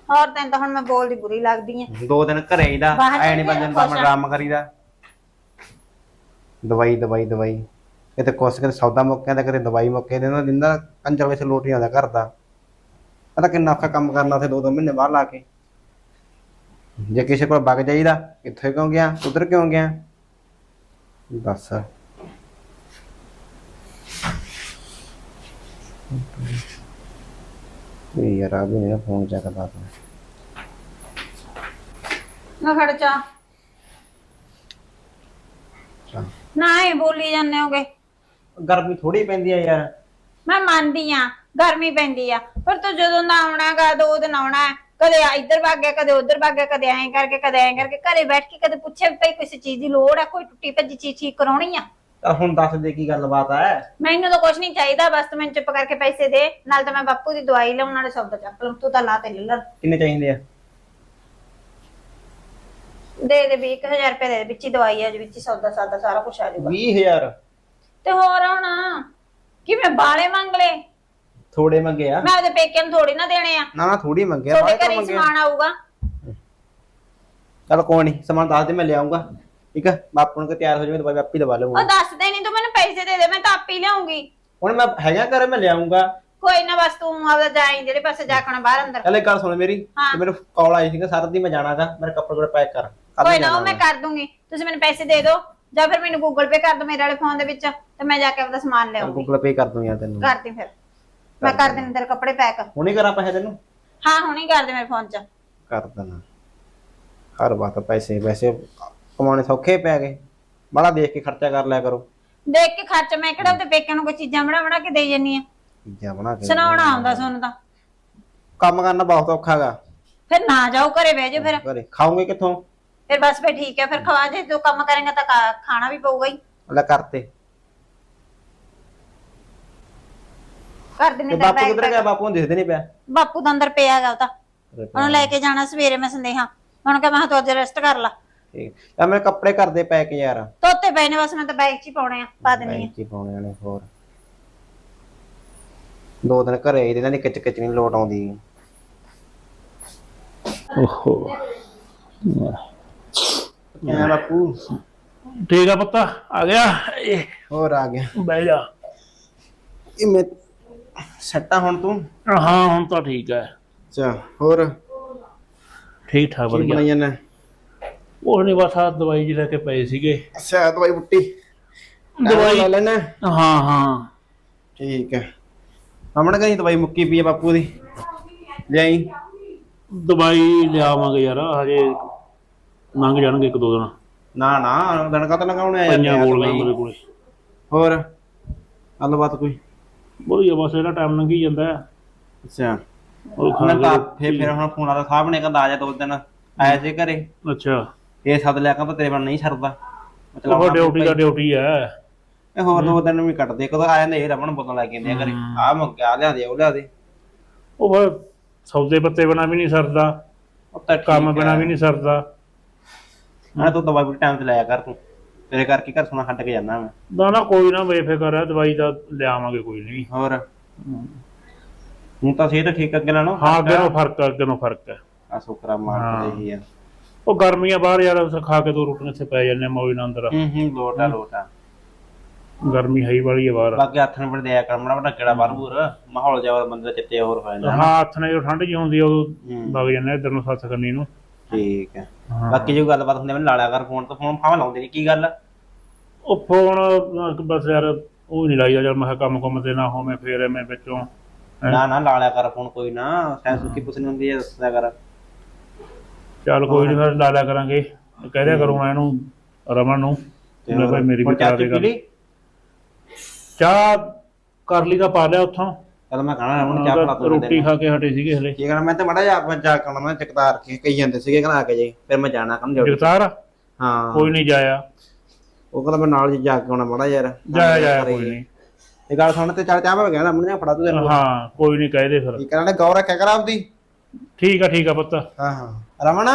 ਹੋਰ ਤੈਨੂੰ ਤਾਂ ਹੁਣ ਮੈਂ ਬੋਲਦੀ ਬੁਰੀ ਲੱਗਦੀ ਆ। ਦੋ ਦਿਨ ਘਰੇ ਆਈਦਾ ਬਾਹਰ ਐ ਨਹੀਂ ਚੱਲ ਬੰਦੇ ਗਿਆ, ਦਾ ਮੈਂ ਡਰਾਮਾ ਕਰੀਦਾ। ਦਵਾਈ ਦਵਾਈ ਦਵਾਈ। ਕਿਤੇ ਕੁਛ ਕਿਤੇ ਸੌਦਾ ਮੁੱਕਿਆ ਤਾਂ ਕਿਤੇ ਦਵਾਈ ਮੁੱਕੇ ਦਿੰਦਾ ਦਿੰਦਾ ਕੰਜਰ ਵਿੱਚ ਲੋਟੀ ਆਉਂਦਾ ਘਰ ਦਾ। ਪਤਾ ਕਿੰਨਾ ਔਖਾ ਕੰਮ ਕਰਨਾ ਉੱਥੇ ਦੋ ਦੋ ਮਹੀਨੇ ਬਾਹਰ ਲਾ ਕੇ। ਜੇ ਕਿਸੇ ਕੋਲ ਵਗ ਜਾਈਦਾ ਕਿੱਥੇ ਕਿਉਂ ਗਿਆ ਉਧਰ ਕਿਉਂ ਗਿਆ? ਦੱਸ ਇਹ ਯਾਰ ਆ ਵੀ ਨਹੀਂ ਫੋਨ ਚੱਕਦਾ ਪਿਆ। ਮੈਂ ਖੜ ਚਾ ਚੱਲ। ਨਾ ਇਹ ਬੋਲੀ ਜਾਂਦੇ ਹੋਗੇ। ਗਰਮੀ ਥੋੜੀ ਪੈਂਦੀ ਆ ਯਾਰ। ਮੈਂ ਮੰਨਦੀ ਆ। ਗਰਮੀ ਪੈਂਦੀ ਆ। ਪਰ ਤੂੰ ਜਦੋਂ ਦਾ ਆਉਣਾਗਾ ਦੋ ਦਿਨ ਆਉਣਾ ਹੈ, ਕਦੇ ਆ ਇੱਧਰ ਵਗ ਗਿਆ ਕਦੇ ਉੱਧਰ ਵਗ ਗਿਆ ਕਦੇ ਐਂ ਕਰਕੇ ਕਦੇ ਐਂ ਕਰਕੇ ਘਰੇ ਬੈਠ ਕੇ ਕਦੇ ਪੁੱਛੇ ਵੀ ਭਈ ਕਿਸੇ ਚੀਜ਼ ਦੀ ਲੋੜ ਆ ਕੋਈ ਟੁੱਟੀ ਭੱਜੀ ਚੀਜ਼ ਠੀਕ ਕਰਾਉਣੀ ਆ? ਤਾਂ ਹੁਣ ਦੱਸ ਦੇ ਕੀ ਗੱਲਬਾਤ ਹੈ ਮੈਨੂੰ ਤਾਂ ਕੁਝ ਨਹੀਂ ਚਾਹੀਦਾ ਬਸ ਤੂੰ ਮੈਨੂੰ ਚੁੱਪ ਕਰਕੇ ਪੈਸੇ ਦੇ ਨਾਲ ਤਾਂ ਮੈਂ ਬਾਪੂ ਦੀ ਦਵਾਈ ਲਿਆਉਣ ਨਾਲੇ ਸੌਦਾ ਚੱਕ ਲਵਾਂ ਤੂੰ ਤਾਂ ਲਾ ਤੇ ਲੈ ਲੈ। ਕਿੰਨੇ ਚਾਹੀਦੇ ਆ? ਦੇ ਦੇ 20000 ਰੁਪਏ ਦੇ ਵਿੱਚ ਹੀ ਦਵਾਈ ਆ ਜੀ ਵਿੱਚ ਹੀ ਸੌਦਾ ਸਾਦਾ ਸਾਰਾ ਕੁਝ ਆ ਜਾਊਗਾ। 20000 ਤੇ ਹੋਰ ਹੁਣ ਕਿਵੇਂ ਬਾਲੇ ਮੰਗ ਲੈ ਥੋੜੇ ਮੰਗੇ ਆ। ਮੈਂ ਉਹਦੇ ਪੇਕਿਆਂ ਨੂੰ ਥੋੜੀ ਨਾ ਦੇਣੇ ਆ। ਨਾ ਨਾ ਥੋੜੀ ਮੰਗੇ ਆ ਤੁਹਾਡੇ ਬਾਹਲੇ ਘਰੇ ਕਿਉਂ ਹੀ ਮੰਗੇ ਆ? ਸਮਾਨ ਆਊਗਾ। ਚੱਲ ਕੋਈ ਨਹੀਂ ਸਮਾਨ ਦੱਸ ਦੇ ਮੈਂ ਲਿਆਉਂਗਾ ਠੀਕ ਹੈ ਬਾਪੂ ਨੂੰ ਕਿ ਤਿਆਰ ਹੋ ਜਾਵੇ ਦਵਾਈ ਆਪੀ ਦਵਾ ਉਹ ਲਵਾਂਗਾ ਦੱਸਦੇ ਨਹੀਂ ਤੂੰ ਮੈਨੂੰ ਪੈਸੇ ਦੇ ਦੇ ਮੈਂ ਤਾਂ ਆਪੇ ਹੀ ਲਿਆਉਂਗੀ ਹੁਣ ਮੈਂ ਹੈਗਾ ਘਰੇ ਮੈਂ ਲਿਆਉਂਗਾ ਕੋਈ ਨਾ ਬਸ ਤੂੰ ਆਪਦਾ ਜਾਈਂ ਜਿਹੜੇ ਪਾਸੇ ਜਾ ਕੇ ਆਉਣਾ ਬਾਹਰ ਅੰਦਰ। ਚੱਲ ਗੱਲ ਸੁਣ ਮੇਰੀ ਹਾਂ। ਤੇ ਮੈਨੂੰ ਕਾਲ ਆਈ ਸੀਗਾ ਸਾਰਾ ਦਿਨ ਮੈਂ ਜਾਣਾਗਾ ਮੇਰੇ ਕੱਪੜੇ ਕੋਲ ਪੈਕ ਕਰ ਕੱਲ੍ਹ ਕੋਈ ਨੂੰ ਜਾਣਾ ਮੈਂ ਕਰ ਦੂੰਗੀ। ਤੁਸੀਂ ਮੈਨੂੰ ਪੈਸੇ ਦੇ ਦਿਓ ਜਾਂ ਫਿਰ ਮੈਨੂੰ ਗੂਗਲ ਪੇ ਕਰ ਦਿਓ ਮੇਰੇ ਵਾਲੇ ਫੋਨ ਦੇ ਵਿੱਚ ਤੇ ਮੈਂ ਜਾ ਕੇ ਆਪਦਾ ਸਮਾਨ ਚੱਲ ਲਿਆਉਂਗੀ ਗੂਗਲ ਪੇ ਕਰ ਦੂੰ ਯਾਰ ਤੈਨੂੰ। ਕਰਦੀ ਫਿਰ। ਮੈਂ ਕਰ ਦੇਣੀ। ਤੇਰੇ ਕੱਪੜੇ ਪੈਕ ਹੁਣੇ ਕਰਾਂ ਪੈਸੇ ਤੈਨੂੰ? ਹਾਂ ਹੁਣੀ ਕਰ ਦੇ ਮੇਰੇ ਫੋਨ 'ਚ। ਕਰ ਦੇਣਾ। ਹਰ ਵਾਰ ਪੈਸੇ ਵੈਸੇ ਕਮਾਉਣੇ ਸੌਖੇ ਪੈ ਗਏ। ਬੜਾ ਦੇਖ ਕੇ ਖਰਚਾ ਕਰ ਲਿਆ ਕਰੋ। ਦੇਖ ਕੇ ਖਰਚ ਮੈਂ ਕਿਹੜਾ ਉਹਦੇ ਪੇਕਿਆਂ ਨੂੰ ਕੋਈ ਚੀਜ਼ਾਂ ਬਣਾ ਬਣਾ ਕੇ ਦੇਈ ਜੰਨੀ ਆ? ਚੀਜ਼ਾਂ ਬਣਾ ਕੇ ਸੁਣਾਉਣਾ ਆਉਂਦਾ ਤੁਹਾਨੂੰ ਤਾਂ। ਕੰਮ ਕਰਨਾ ਬਹੁਤ ਔਖਾਗਾ ਫਿਰ ਨਾ ਜਾਓ ਘਰੇ ਬਹਿ ਜਾਓ ਫਿਰ। ਘਰੇ। ਖਾਓਗੇ ਕਿੱਥੋਂ? ਫਿਰ ਬਸ ਫਿਰ ਠੀਕ ਹੈ ਫਿਰ ਖਵਾ ਜੇ ਤੂੰ ਕੰਮ ਕਰੇਂਗਾ ਤਾਂ ਖਾਣਾ ਵੀ ਪਊਗਾ ਹੀ। ਲੈ ਕਰਤੇ ਤੇ ਤੇਰਾ ਬਾਪੂ ਕਿੱਧਰ ਗਿਆ? ਬਾਪੂ ਨੂੰ ਦਿਖਦੇ ਨਹੀਂ ਪਿਆ। ਬਾਪੂ ਦਾ ਅੰਦਰ ਪਿਆ ਹੈਗਾ ਉਹ ਤਾਂ। ਉਹਨੂੰ ਲੈ ਕੇ ਜਾਣਾ ਸਵੇਰੇ ਮੈਂ ਸੰਦੇਹਾ। ਹੁਣ ਕਹ ਮੈਂ ਕਿਹਾ ਤੂੰ ਅੱਜ ਰੈਸਟ ਕਰ ਲਾ। ਠੀਕ। ਤਾਂ ਮੇਰੇ ਕੱਪੜੇ ਕਰਦੇ ਪੈਕ ਯਾਰ। ਧੋਤੇ ਪਏ ਨੇ ਬਸ ਮੈਂ ਤਾਂ ਬੈਗ 'ਚ ਹੀ ਪਾਉਣੇ ਆ ਪਾ ਦਿੰਨੀ ਆ। ਹੀ ਪਾਉਣੇ ਨੇ ਹੋਰ। ਦੋ ਦਿਨ ਘਰੇ ਆਈ ਤੇ ਇਹਨਾਂ ਦੀ ਕਿਚ ਕਿਚ ਨਹੀਂ ਲੋਟ ਆਉਂਦੀ। ਓਹੋ। ਐ ਬਾਪੂ? ਠੀਕ ਆ ਪੁੱਤ ਆ ਗਿਆ। ਇਹ ਹੋਰ ਆ ਗਿਆ। ਬਹਿ ਜਾ। ਇਹ ਮੈਂ ਸੱਟਾ ਹੁਣ ਤੂੰ? ਹਾਂ ਹੁਣ ਤਾਂ ਠੀਕ ਹੈ। ਅੱਛਾ ਹੋਰ? ਠੀਕ ਠਾਕ ਕੀ ਵਧੀਆ। ਬਣਾਈ ਜਾਂਦਾ? ਉਹ ਨਹੀਂ ਬਸ ਆ ਦਵਾਈ ਜੀ ਲੈ ਕੇ ਪਏ ਸੀਗੇ। ਅੱਛਾ ਦਵਾਈ ਬੁੱਟੀ। ਦਵਾਈ- ਲੈ ਲੈਣਾ ਹਾਂ ਹਾਂ। ਠੀਕ ਹੈ। ਹਮਣ ਕਹੀਂ ਦਵਾਈ ਮੁੱਕੀ ਪਈ ਆ ਬਾਪੂ ਦੀ? ਲਿਆਈ? ਦਵਾਈ ਲਿਆਵਾਂਗੇ ਯਾਰ ਹਜੇ ਲੰਘ ਜਾਣਗੇ ਇੱਕ ਦੋ ਦਿਨ। ਨਾ ਨਾ ਦਿਨ ਕਾ ਤਾਂ ਲਗਾਉਣੇ ਆ ਗੋਲੀਆਂ। ਮੇਰੇ ਕੋਲੇ। ਹੋਰ? ਗੱਲਬਾਤ ਕੋਈ? ਵਧੀਆ ਬਸ ਇਹਦਾ ਟਾਈਮ ਲੰਘੀ ਜਾਂਦਾ ਹੈ। ਅੱਛਾ। ਉਹ ਖਾ ਮੈਂ ਤਾਂ ਕੇ ਫੇਰ ਫਿਰ ਹੁਣ ਫੋਨ ਆਦਾ ਸਾਹਿਬ ਨੇ ਕਹਿੰਦਾ ਆ ਜਾ ਦੋ ਦਿਨ ਆਇਆ ਸੀ ਘਰੇ। ਅੱਛਾ। ਇਹ ਸੱਦ ਲਿਆ ਕਹਿੰਦਾ ਤੇਰੇ ਬਣ ਨਹੀਂ ਸਰਦਾ। ਮਤਲਬ ਉਹ ਡਿਊਟੀ ਦਾ ਡਿਊਟੀ ਹੈ। ਇਹ ਹੋਰ ਦੋ ਦਿਨ ਵੀ ਕੱਟਦੇ ਕਦੋਂ ਆ ਜਾਂਦੇ ਇਹ ਰਮਣ ਬੋਲਣ ਲੱਗ ਜਾਂਦੇ ਆ ਘਰੇ। ਆ ਮੁੱਕ ਗਿਆ ਲਿਆ ਦੇ ਉਹ ਲਿਆ ਦੇ। ਉਹ ਫਿਰ ਸੌਦੇ ਪੱਤੇ ਬਣਾ ਵੀ ਨਹੀਂ ਸਰਦਾ। ਉਹ ਤਾਂ ਕੰਮ ਬਿਨਾ ਵੀ ਨਹੀਂ ਸਰਦਾ। ਮੈਂ ਤੂੰ ਦਵਾਈ ਵੀ ਟਾਈਮ ਤੇ ਲਾਇਆ ਕਰ ਤੂੰ। ਤੇਰੇ ਕਰਕੇ ਘਰ ਸੁਣਾ ਛੱਡ ਕੇ ਜਾਂਦਾ ਮੈਂ। ਨਾ ਨਾ ਕੋਈ ਨਾ ਬੇਫਿਕਰ ਹੈ ਦਵਾਈ ਦਾ ਲਿਆਵਾਂਗੇ ਕੋਈ ਨਹੀਂ ਹੋਰ? ਹੁਣ ਤਾਂ ਸਿਹਤ ਠੀਕ ਅੱਗੇ ਨਾਲੋਂ ਹਾਂ ਅੱਗੇ ਨੂੰ ਫ਼ਰਕ ਹੈ ਅੱਗੇ ਨੂੰ ਫ਼ਰਕ ਹੈ ਆ ਸੁਕਰਾ ਮਾਰ। ਰਹੀ ਆ। ਉਹ ਗਰਮੀਆਂ ਬਾਹਰ ਯਾਰ ਉੱਥੇ ਖਾ ਕੇ ਦੋ ਰੋਟੀਆਂ ਇੱਥੇ ਪੈ ਜਾਂਦੇ ਆ ਮੌਜ ਨਾਲ ਅੰਦਰ। ਹੂੰ ਹੂੰ ਲੋਟਾ ਲੋਟਾ ਗਰਮੀ ਹੈ ਹੀ ਵਾਲੀ ਬਾਹਰ। ਬਾਕੀ ਹੱਥ ਨੂੰ ਦਿਆ ਕਰ ਮੜਾ ਮੜਾ ਕਿਹੜਾ ਬਾਹਰ ਬੂਰ। ਮਾਹੌਲ ਜਿਹਾ ਬੰਦੇ ਚਿੱਤੇ ਹੋਰ ਹੋ ਜਾਂਦਾ ਹਾਂ ਹੱਥ ਨਾਲ ਜੋ ਠੰਡ ਜਿਹੀ ਹੁੰਦੀ ਆ। ਵਗ ਜਾਂਦੇ ਆ ਇੱਧਰ ਨੂੰ ਸੱਸ ਕਰਨੀ ਨੂੰ। ਠੀਕ ਹੈ। ਹਾਂ। ਬਾਕੀ ਜੋ ਗੱਲਬਾਤ ਹੁੰਦੀ ਆ, ਮੈਨੂੰ ਲਾਲਿਆ ਕਰ ਫੋਨ ਤੋਂ ਫੋਨ ਫਾਵਾਂ ਲਾਉਂਦੇ ਨਹੀਂ ਕੀ ਗੱਲ? ਆ? ਉਹ ਫੋਨ ਬਸ ਯਾਰ ਉਹ ਨਹੀਂ ਲਾਈਦਾ ਜਦ ਮੈਂ ਕਿਹਾ ਕੰਮ ਕੰਮ ਤੇ ਨਾ ਹੋਵੇਂ ਫੇਰ ਐਵੇਂ ਵਿੱਚੋਂ ਹੈਂ? ਨਾ ਨਾ ਲਾਲਿਆ ਕਰ ਫੋਨ ਕੋਈ ਨਾ ਸੈਂਸ ਸੁੱਕੀ ਪੁੱਛਣੀ ਹੁੰਦੀ ਹੈ ਦੱਸਿਆ ਕਰ। ਚੱਲ ਕੋਈ ਨਹੀਂ ਫਿਰ ਲਾ ਲਿਆ ਕਰਾਂਗੇ। ਕਹਿ ਦਿਆ ਕਰੂੰਗਾ ਇਹਨੂੰ ਰਮਨ ਨੂੰ ਲੈ ਭਾਈ ਮੇਰੀ ਵੀ ਹੁਣ ਕਰਾ ਚਾਹ ਚੂਹ ਦੇਗਾ ਪੀ ਲਈ? ਚਾਹ ਕਰ ਲਈ ਤਾਂ ਪਾ ਲਿਆ ਉੱਥੋਂ। ਚਲ ਮੈਂ ਖਾਣਾ ਹੁਣ ਚਾਹ ਪਲਾ ਤੋਂ ਰੋਟੀ ਖਾ ਕੇ ਹਟੇ ਸੀਗੇ ਹਲੇ। ਠੀਕ ਹੈ ਮੈਂ ਤਾਂ ਮੜਾ ਜਾ ਮੈਂ ਜਾ ਕੇ ਆਉਣਾ ਮੈਂ ਚਕਤਾਰ ਕੇ ਕਹੀ ਜਾਂਦੇ ਸੀਗੇ ਕਹਿੰਦਾ ਆ ਕੇ ਜਾਈ ਫਿਰ ਮੈਂ ਜਾਣਾ ਕੰਮ ਜੋੜੀ ਜਗਤਾਰ? ਹਾਂ। ਕੋਈ ਨਹੀਂ ਜਾਇਆ। ਉਹ ਕਹਿੰਦਾ ਮੈਂ ਨਾਲ ਜੀ ਜਾ ਕੇ ਆਉਣਾ ਮੜਾ ਯਾਰ। ਜਾਇਆ ਜਾਇਆ ਕੋਈ ਨਹੀਂ। ਇਹ ਗੱਲ ਸੁਣ ਤੇ ਚੱਲ ਚਾਹ ਮੈਂ ਕਹਿਣਾ ਮੈਨੂੰ ਫੜਾ ਤੂੰ ਤੈਨੂੰ। ਹਾਂ ਕੋਈ ਨਹੀਂ ਕਹਿ ਦੇ ਫਿਰ। ਹੈ ਨਾਲੇ ਗੌਰ ਰੱਖਿਆ ਕਰ ਆਪਦੀ। ਠੀਕ ਆ ਠੀਕ ਆ ਪੁੱਤ। ਹਾਂ ਹਾਂ। ਰਮਣ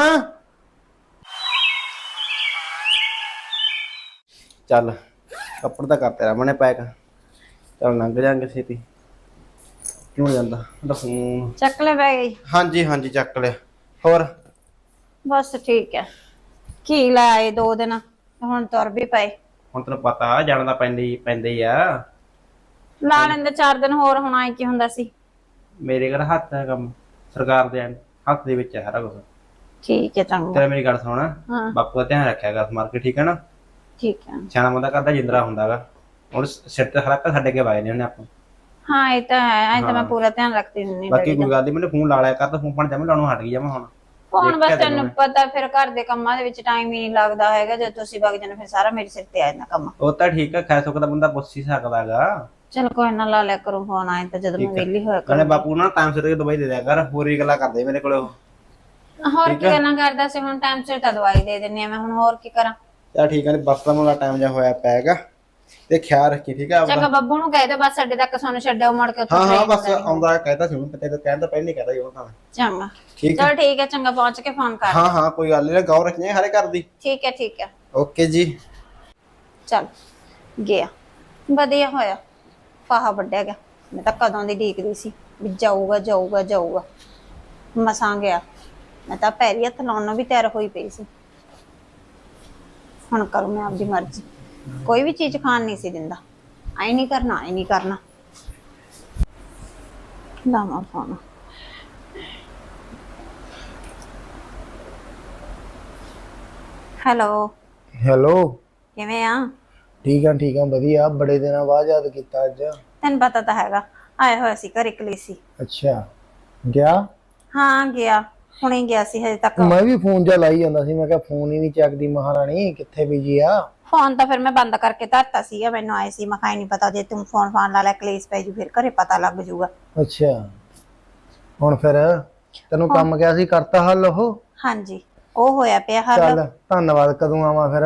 ਚੱਲ ਕੱਪੜ ਤਾਂ ਕਰਤੇ ਰਮਣ ਨੇ ਪੈਕ। ਚੱਲ ਲੰਘ ਜਾਾਂਗੇ ਛੇਤੀ। ਕਿਉਂ ਜਾਂਦਾ? ਫੋਨ ਚੱਕ ਲੈ ਬੈ ਗਈ। ਹਾਂਜੀ ਹਾਂਜੀ ਚੱਕ ਲਿਆ। ਹੋਰ? ਬਸ ਠੀਕ ਹੈ ਕੀ ਲੈ ਆਏ ਦੋ ਦਿਨ ਹੁਣ ਤੁਰ ਵੀ ਪਏ। ਹੁਣ ਤੈਨੂੰ ਪਤਾ ਜਾਣ ਦਾ ਪੈਂਦਾ ਪੈਂਦਾ ਆ। ਲਾ ਲੈਂਦੇ ਚਾਰ ਦਿਨ ਹੋਰ ਹੁਣ ਆਏ ਕੀ ਹੁੰਦਾ ਸੀ? ਮੇਰੇ ਘਰ ਹੱਥ ਹੈ ਕੰਮ ਸਰਕਾਰ ਦੇ ਹੱਥ ਦੇ ਵਿੱਚ ਹੈ ਸਾਰਾ ਕੁਝ ਠੀਕ ਹੈ ਚੰਗਾ। ਤੇਰਾ ਮੇਰੀ ਗੱਲ ਸੁਣ। ਹਾਂ। ਬਾਪੂ ਦਾ ਧਿਆਨ ਰੱਖਿਆ ਕਰ ਮਾਰ ਕੇ ਠੀਕ ਹੈ ਨਾ? ਠੀਕ ਹੈ ਸਿਆਣਾ ਬੰਦਾ ਕਰਦਾ ਜਿੰਦਰਾ ਹੁੰਦਾਗਾ। ਹੁਣ ਸਿਰ ਤੇ ਹਲਕਾ ਛੱਡ ਕੇ ਵਾਏ ਨੇ ਉਹਨੇ ਆਪਾਂ। ਹਾਂ ਇਹ ਤਾਂ ਹੈ ਐ ਤਾਂ ਮੈਂ ਪੂਰਾ ਧਿਆਨ ਰੱਖਦੀ ਹੁੰਦੀ ਬਾਕੀ ਕੋਈ ਗੱਲ ਨਹੀਂ ਮੈਨੂੰ ਫੋਨ ਲਾ ਲਿਆ ਕਰ ਤਾਂ ਫੋਨ ਪਣ ਜਮੇ ਲਾਉਣੋਂ ਹਟ ਗਈ ਜਮਾ ਹੁਣ ਫੋਨ ਬਸ ਤੈਨੂੰ ਪਤਾ ਫਿਰ ਘਰ ਦੇ ਕੰਮਾਂ ਦੇ ਵਿੱਚ ਟਾਈਮ ਹੀ ਨਹੀਂ ਲੱਗਦਾ ਹੈਗਾ ਜਦ ਤੁਸੀਂ ਵਗ ਜਾਂਦੇ ਫਿਰ ਸਾਰਾ ਮੇਰੇ ਸਿਰ ਤੇ ਆ ਜਾਂਦਾ ਕੰਮ। ਉਹ ਤਾਂ ਠੀਕ ਹੈ ਖੈ ਸੁੱਖ ਦਾ ਬੰਦਾ ਪੁੱਛ ਹੀ ਸਕਦਾਗਾ ਚਲ ਕੋਈ ਨਾ ਲਾ ਲਿਆ ਕਰੂੰ ਫੋਨ ਆਏ ਤਾਂ ਜਦੋਂ ਮੈਂ ਵਿਹਲੀ ਹੋਇਆ ਕਹਿੰਦੇ ਬਾਪੂ ਨਾ ਟਾਈਮ ਸਿਰ ਦਵਾਈ ਦੇ ਦਿਆ ਕਰ ਹੋਰ ਹੀ ਗੱਲਾਂ ਕਰਦੇ ਮੇਰੇ ਕੋਲੇ ਕਰੂੰ ਹੋਰ ਕੀ ਕਰਨਾ ਕਰਦਾ ਸੀ ਹੁਣ ਟਾਈਮ ਸਿਰ ਤਾਂ ਦਵਾਈ ਦੇ ਦਿੰਨੀ ਆ ਮੈਂ ਹੁਣ ਹੋਰ ਕੀ ਕਰਾਂ? ਚਾ ਠੀਕ ਹੈ ਬਸ ਦਾ ਮੁੰਡਾ ਟਾਈਮ ਜਾ ਹੋਇਆ ਪੈਗਾ ਤੇ ਖਿਆਲ ਰੱਖੀ ਠੀਕ ਹੈ ਆਪਦਾ ਚੰਗਾ ਬੱਬੂ ਨੂੰ ਕਹਿ ਦੇ ਬਸ ਅੱਡੇ ਤੱਕ ਸਾਨੂੰ ਛੱਡਿਓ ਮੁੜ ਕੇ ਉੱਥੇ ਹਾਂ ਹਾਂ train ਬਸ ਕਰਾਂਗੇ। ਆਉਂਦਾ ਕਹਿੰਦਾ ਸੀ ਹੁਣ ਤੇ ਕਹਿਣ ਤਾਂ ਪਹਿਲਾਂ ਹੀ ਕਹਿੰਦਾ ਸੀ ਉਹ ਤਾਂ। ਚੰਗਾ। ਠੀਕ ਹੈ ਚਲ ਠੀਕ ਹੈ ਚੰਗਾ ਪਹੁੰਚ ਕੇ ਫੋਨ ਕਰ। ਹਾਂ ਹਾਂ ਕੋਈ ਗੱਲ ਨਹੀਂ ਗੌਰ ਰੱਖਣੀ ਹਰੇ ਘਰ ਦੀ। ਠੀਕ ਹੈ ਠੀਕ ਹੈ ਓਕੇ ਜੀ। ਚਲ ਗਿਆ। ਵਧੀਆ ਹੋਇਆ। ਫਾਹਾ ਵੱਡਿਆ ਗਿਆ। ਮੈਂ ਤਾਂ ਕਦੋਂ ਦੀ ਢੀਕਦੀ ਸੀ ਵੀ ਜਾਊਗਾ ਜਾਊਗਾ ਜਾਊਗਾ। ਮਸਾਂ ਗਿਆ। ਮੈਂ ਤਾਂ ਪੈਰੀ ਹੱਥ ਲਾਉਣ ਨੂੰ ਵੀ ਤਿਆਰ ਹੋਈ ਪਈ ਸੀ। ਹੁਣ ਕਰੂੰ ਮੈਂ ਆਪਦੀ ਮਰਜ਼ੀ। ਕੋਈ ਵੀ ਚੀਜ਼ ਖਾਣ ਨਹੀਂ ਸੀ ਦਿੰਦਾ। ਆਈ ਨਹੀਂ ਕਰਨਾ ਆਈ ਨਹੀਂ ਕਰਨਾ। ਲਾਵਾਂ ਫੋਨ। ਹੈਲੋ। ਹੈਲੋ। ਕਿਵੇਂ ਆ? ਠੀਕ ਆ ਠੀਕ ਆ ਵਧੀਆ। ਬੜੇ ਦਿਨਾਂ ਬਾਅਦ ਯਾਦ ਕੀਤਾ ਅੱਜ। ਤੈਨੂੰ ਪਤਾ ਤਾਂ ਹੈਗਾ ਆਇਆ ਹੋਇਆ ਸੀ ਘਰ ਇਕਲੀ ਸੀ। ਅੱਛਾ। ਗਿਆ? ਹਾਂ ਗਿਆ। ਹੁਣੇ ਗਿਆ ਸੀ ਹਜੇ ਤੱਕ। ਮੈਂ ਵੀ ਫੋਨ ਜਾ ਲਾਈ ਜਾਂਦਾ ਸੀ। ਮੈਂ ਕਿਹਾ ਫੋਨ ਹੀ ਨਹੀਂ ਚੱਕਦੀ ਮਹਾਰਾਣੀ ਕਿੱਥੇ ਬਿਜ਼ੀ ਆ? ਫੋਨ ਤਾਂ ਫਿਰ ਮੈਂ ਬੰਦ ਕਰਕੇ ਧਰਤਾ ਸੀਗਾ ਮੈਨੂੰ ਆਏ ਸੀ ਮੈਂ ਕਿਹਾ ਨਹੀਂ ਪਤਾ ਜੇ ਤੂੰ ਫੋਨ ਫਾਨ ਲਾ ਲੈ ਕਲੇਸ ਪੈ ਜੂ ਫਿਰ ਘਰੇ ਪਤਾ ਲੱਗ ਜੂਗਾ। ਅੱਛਾ। ਹੁਣ ਫਿਰ ਤੈਨੂੰ ਕੰਮ ਕਿਹਾ ਸੀ ਕਰਤਾ ਹੱਲ ਉਹ? ਹਾਂਜੀ ਉਹ ਹੋਇਆ ਪਿਆ ਹੱਲ। ਚੱਲ ਧੰਨਵਾਦ ਕਦੋਂ ਆਵਾਂ ਫਿਰ?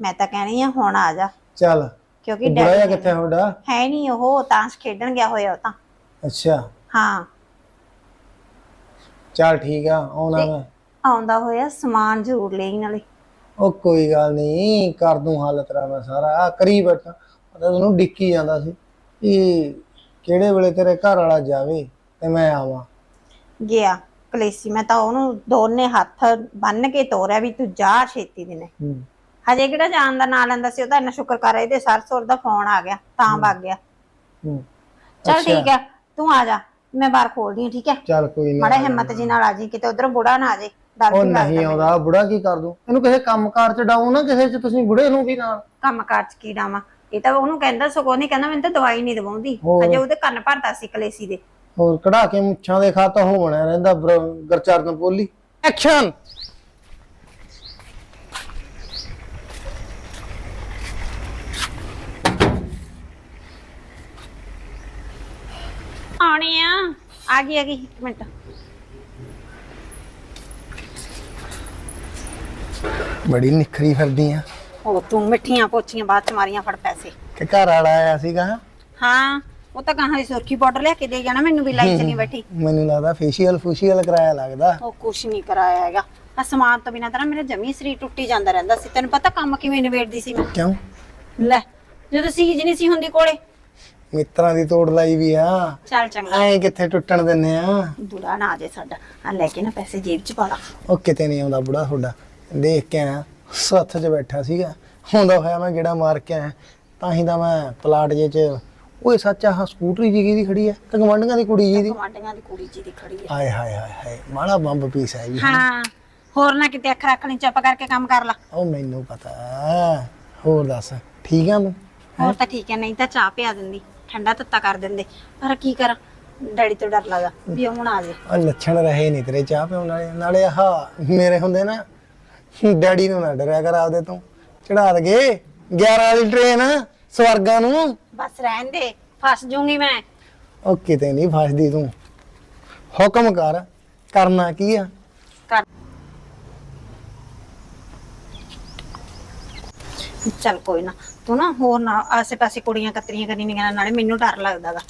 ਮੈਂ ਤਾਂ ਕਹਿਣੀ ਆ ਹੁਣ ਆ ਜਾ। ਚੱਲ ਕਿਉਂਕਿ ਡੈਡੀ ਕਿੱਥੇ ਤੁਹਾਡਾ? ਹੈ ਨਹੀਂ ਉਹ ਤਾਂਸ਼ ਖੇਡਣ ਗਿਆ ਹੋਇਆ ਉਹ ਤਾਂ। ਅੱਛਾ। ਹਾਂ। ਚੱਲ ਠੀਕ ਆ ਆਉਣਾ ਮੈਂ। ਆਉਂਦਾ ਹੋਇਆ ਸਮਾਨ ਜ਼ਰੂਰ ਲਈ ਨਾਲੇ। ਉਹ ਕੋਈ ਗੱਲ ਨਹੀਂ ਕਰ ਦੂੰ ਹੱਲ ਤੇਰਾ ਮੈਂ ਸਾਰਾ। ਕਰੀ ਬੈਠਾ। ਮੈਂ ਤਾਂ ਤੈਨੂੰ ਡਿੱਕੀ ਜਾਂਦਾ ਸੀ ਕਿ ਕਿਹੜੇ ਵੇਲੇ ਤੇਰੇ ਘਰ ਵਾਲਾ ਜਾਵੇ ਤੇ ਮੈਂ ਆਵਾਂ। ਗਿਆ ਕਲੇਸੀ ਮੈਂ ਤਾਂ ਉਹਨੂੰ ਦੋਨੇ ਹੱਥ ਬੰਨ ਕੇ ਤੋਰਿਆ ਵੀ ਤੂੰ ਜਾ ਛੇਤੀ ਦਿਨੇ ਹੂੰ। ਹਜੇ ਕਿਹੜਾ ਜਾਣ ਦਾ ਨਾਂ ਲੈਂਦਾ ਸੀ ਉਹ ਤਾਂ ਇੰਨਾ ਸ਼ੁਕਰ ਕਰ ਇਹਦੇ ਸਰਸੁਰ ਦਾ ਫੋਨ ਆ ਗਿਆ ਤਾਂ ਵਗ ਗਿਆ। ਹੂੰ। ਚਲ। ਠੀਕ ਹੈ ਤੂੰ ਆ ਜਾ ਮੈਂ ਬਾਹਰ ਖੋਲਦੀ ਹਾਂ ਠੀਕ ਹੈ ਚੱਲ ਕੋਈ ਮਾੜਾ ਨਾ ਹਿੰਮਤ ਜੀ ਨਾਲ ਆ ਜੀ ਕਿਤੇ ਉਧਰ ਬੁੜਾ ਨਾ ਆ ਜੇ। ਉਹ ਨਹੀਂ ਲੱਗਦਾ ਆਉਂਦਾ ਬੁੜਾ ਕੀ ਕਰ ਦੂੰ ਇਹਨੂੰ ਕਿਸੇ ਕੰਮਕਾਰ ਚ ਡਾਉ ਨਾ ਕਿਸੇ ਚ ਤੁਸੀਂ ਬੁੜੇ ਨੂੰ ਵੀ ਨਾਲ ਕੰਮ ਕਾਰ ਚ ਕੀ ਡਾਵਾਂ? ਇਹ ਤਾਂ ਉਹਨੂੰ ਕਹਿੰਦਾ ਸਗੋਂ ਨਹੀਂ ਕਹਿੰਦਾ ਮੈਨੂੰ ਤਾਂ ਦਵਾਈ ਨਹੀਂ ਦਵਾਉਂਦੀ। ਹੋਰ। ਹਜੇ ਉਹਦੇ ਕੰਨ ਭਰਦਾ ਸੀ ਕਲੇਸੀ ਦੇ। ਹੋਰ ਕਢਾ ਕੇ ਮੁੱਛਾਂ ਦੇ ਖਾਤਾ ਹੋ ਬਣਿਆ ਰਹਿੰਦਾ ਬਰ- ਗਰਚਰਨ ਬੋਲੀ। ਐਕਸ਼ਨ ਆਉਣੀ ਆ। ਆ ਗਈ ਆ ਗਈ ਇੱਕ ਮਿੰਟ। ਬੜੀ ਨਿਖਰੀ ਫਿਰਦੀ ਆ। ਉਹ ਤੂੰ ਮਿੱਠੀਆਂ ਪੋਚੀਆਂ ਬਾਅਦ ਚ ਮਾਰੀਆਂ ਫੜ ਪੈਸੇ। ਕਿ ਘਰ ਵਾਲਾ ਆਇਆ ਸੀਗਾ। ਹਾਂ ਉਹ ਤਾਂ ਕਹਾਂ ਦੀ ਸੁਰਖੀ ਪਾਊਡਰ ਲਿਆ ਕੇ ਦੇ ਜਾਣਾ ਮੈਨੂੰ ਵੀ ਲਾਈ ਚਲੀ ਬੈਠੀ। ਮੈਨੂੰ ਲੱਗਦਾ ਫੇਸ਼ੀਅਲ ਫੂਸ਼ੀਅਲ ਕਰਾਇਆ ਲੱਗਦਾ। ਉਹ ਕੁਛ ਨਹੀਂ ਕਰਾਇਆ ਹੈਗਾ। ਆ ਸਮਾਨ ਤੋਂ ਬਿਨਾਂ ਤਾਂ ਨਾ ਮੇਰਾ ਜਮੀ ਸਰੀਰ ਟੁੱਟੀ ਜਾਂਦਾ ਰਹਿੰਦਾ ਸੀ। ਤੈਨੂੰ ਪਤਾ ਕੰਮ ਕਿਵੇਂ ਨਿਬੇੜਦੀ ਸੀ ਮੈਂ? ਕਿਉਂ? ਲੈ ਜਦੋਂ ਸੀਜ ਨਹੀਂ ਸੀ ਹੁੰਦੀ ਕੋਲੇ। ਮਿੱਤਰਾਂ ਦੀ ਤੋੜ ਲਾਈ ਵੀ ਆ। ਚੱਲ ਚੰਗਾ। ਐਂ ਕਿੱਥੇ ਟੁੱਟਣ ਦਿੰਨੇ ਆ? ਬੁੜਾ ਨਾ ਆ ਜੇ ਸਾਡਾ। ਆ ਲੈ ਕੇ ਨਾ ਪੈਸੇ ਜੇਬ 'ਚ ਪਾ ਲਾ। ਉਹ ਕਿਤੇ ਨਹੀਂ ਆਉਂਦਾ ਬੁੜਾ ਤੁਹਾਡਾ। ਦੇਖ ਕੇ ਆਇਆ ਸੱਥ 'ਚ ਬੈਠਾ ਸੀਗਾ। ਹੁੰਦਾ ਹੋਇਆ ਮੈਂ ਗੇੜਾ ਮਾਰ ਕੇ ਆਇਆ ਤਾਂ ਹੀ ਤਾਂ ਮੈਂ ਪਲਾਟ ਜੇ 'ਚ ਓਏ ਸੱਚ ਆਹ ਸਕੂਟਰੀ ਜੀ ਕਿਹਦੀ ਖੜੀ ਆ? ਤੇ ਦੀ ਕੁੜੀ ਜੀ ਦੀ? ਕਮਾਂਡੀਆਂ ਦੀ ਕੁੜੀ ਜੀ ਦੀ ਖੜੀ ਆ। ਆਏ ਹਾਏ ਹਾਏ ਹਾਏ ਮਾੜਾ ਬੰਬ ਪੀਸ ਹੈ ਵੀ ਹਾਂ ਹੋਰ ਨਾ ਕਿਤੇ ਅੱਖ ਰੱਖ ਲਈ ਚੁੱਪ ਕਰਕੇ ਕੰਮ ਕਰ ਲਾ। ਉਹ ਮੈਨੂੰ ਪਤਾ ਹੋਰ ਦੱਸ ਠੀਕ ਆ ਮੈਂ ਹੋਰ ਤਾਂ ਠੀਕ ਹੈ ਨਹੀਂ ਤਾਂ ਚਾਹ ਪਿਆ ਦਿੰਦੀ ਠੰਡਾ ਤੱਤਾ ਕਰ ਦਿੰਦੇ। ਪਰ ਕੀ ਕਰਾਂ ਡੈਡੀ ਤੋਂ ਡਰ ਲੱਗਦਾ ਵੀ ਹੁਣ ਆ ਜੇ। ਆ ਲੱਛਣ ਰਹੇ ਨਹੀਂ ਤੇਰੇ ਚਾਹ ਪਿਉਣ ਵਾਲੇ ਨਾਲੇ ਆਹ ਮੇਰੇ ਹੁੰਦੇ ਨਾ ਡੈਡੀ ਨੂੰ ਨਾ ਡਰਿਆ ਕਰ ਆਪਦੇ ਤੋਂ। ਚੜਾ ਦਗੇ 11 ਵਾਲੀ ਟ੍ਰੇਨ ਸਵਰਗਾਂ ਨੂੰ। ਬਸ ਰਹਿਣ ਦੇ ਫਸ ਜੂੰਗੀ ਮੈਂ। ਉਹ ਕਿਤੇ ਨਹੀਂ ਫਸਦੀ ਤੂੰ। ਹੁਕਮ ਕਰ ਕਰਨਾ ਕੀ ਆ? ਕਰ। ਚੱਲ ਕੋਈ ਨਾ ਤੂੰ ਨਾ ਹੋਰ ਨਾ ਆਸੇ ਪਾਸੇ ਕੁੜੀਆਂ ਕਤਰੀਆਂ ਕਰੀ ਨਹੀਂ ਨਾਲੇ ਮੈਨੂੰ ਡਰ ਲੱਗਦਾਗਾ।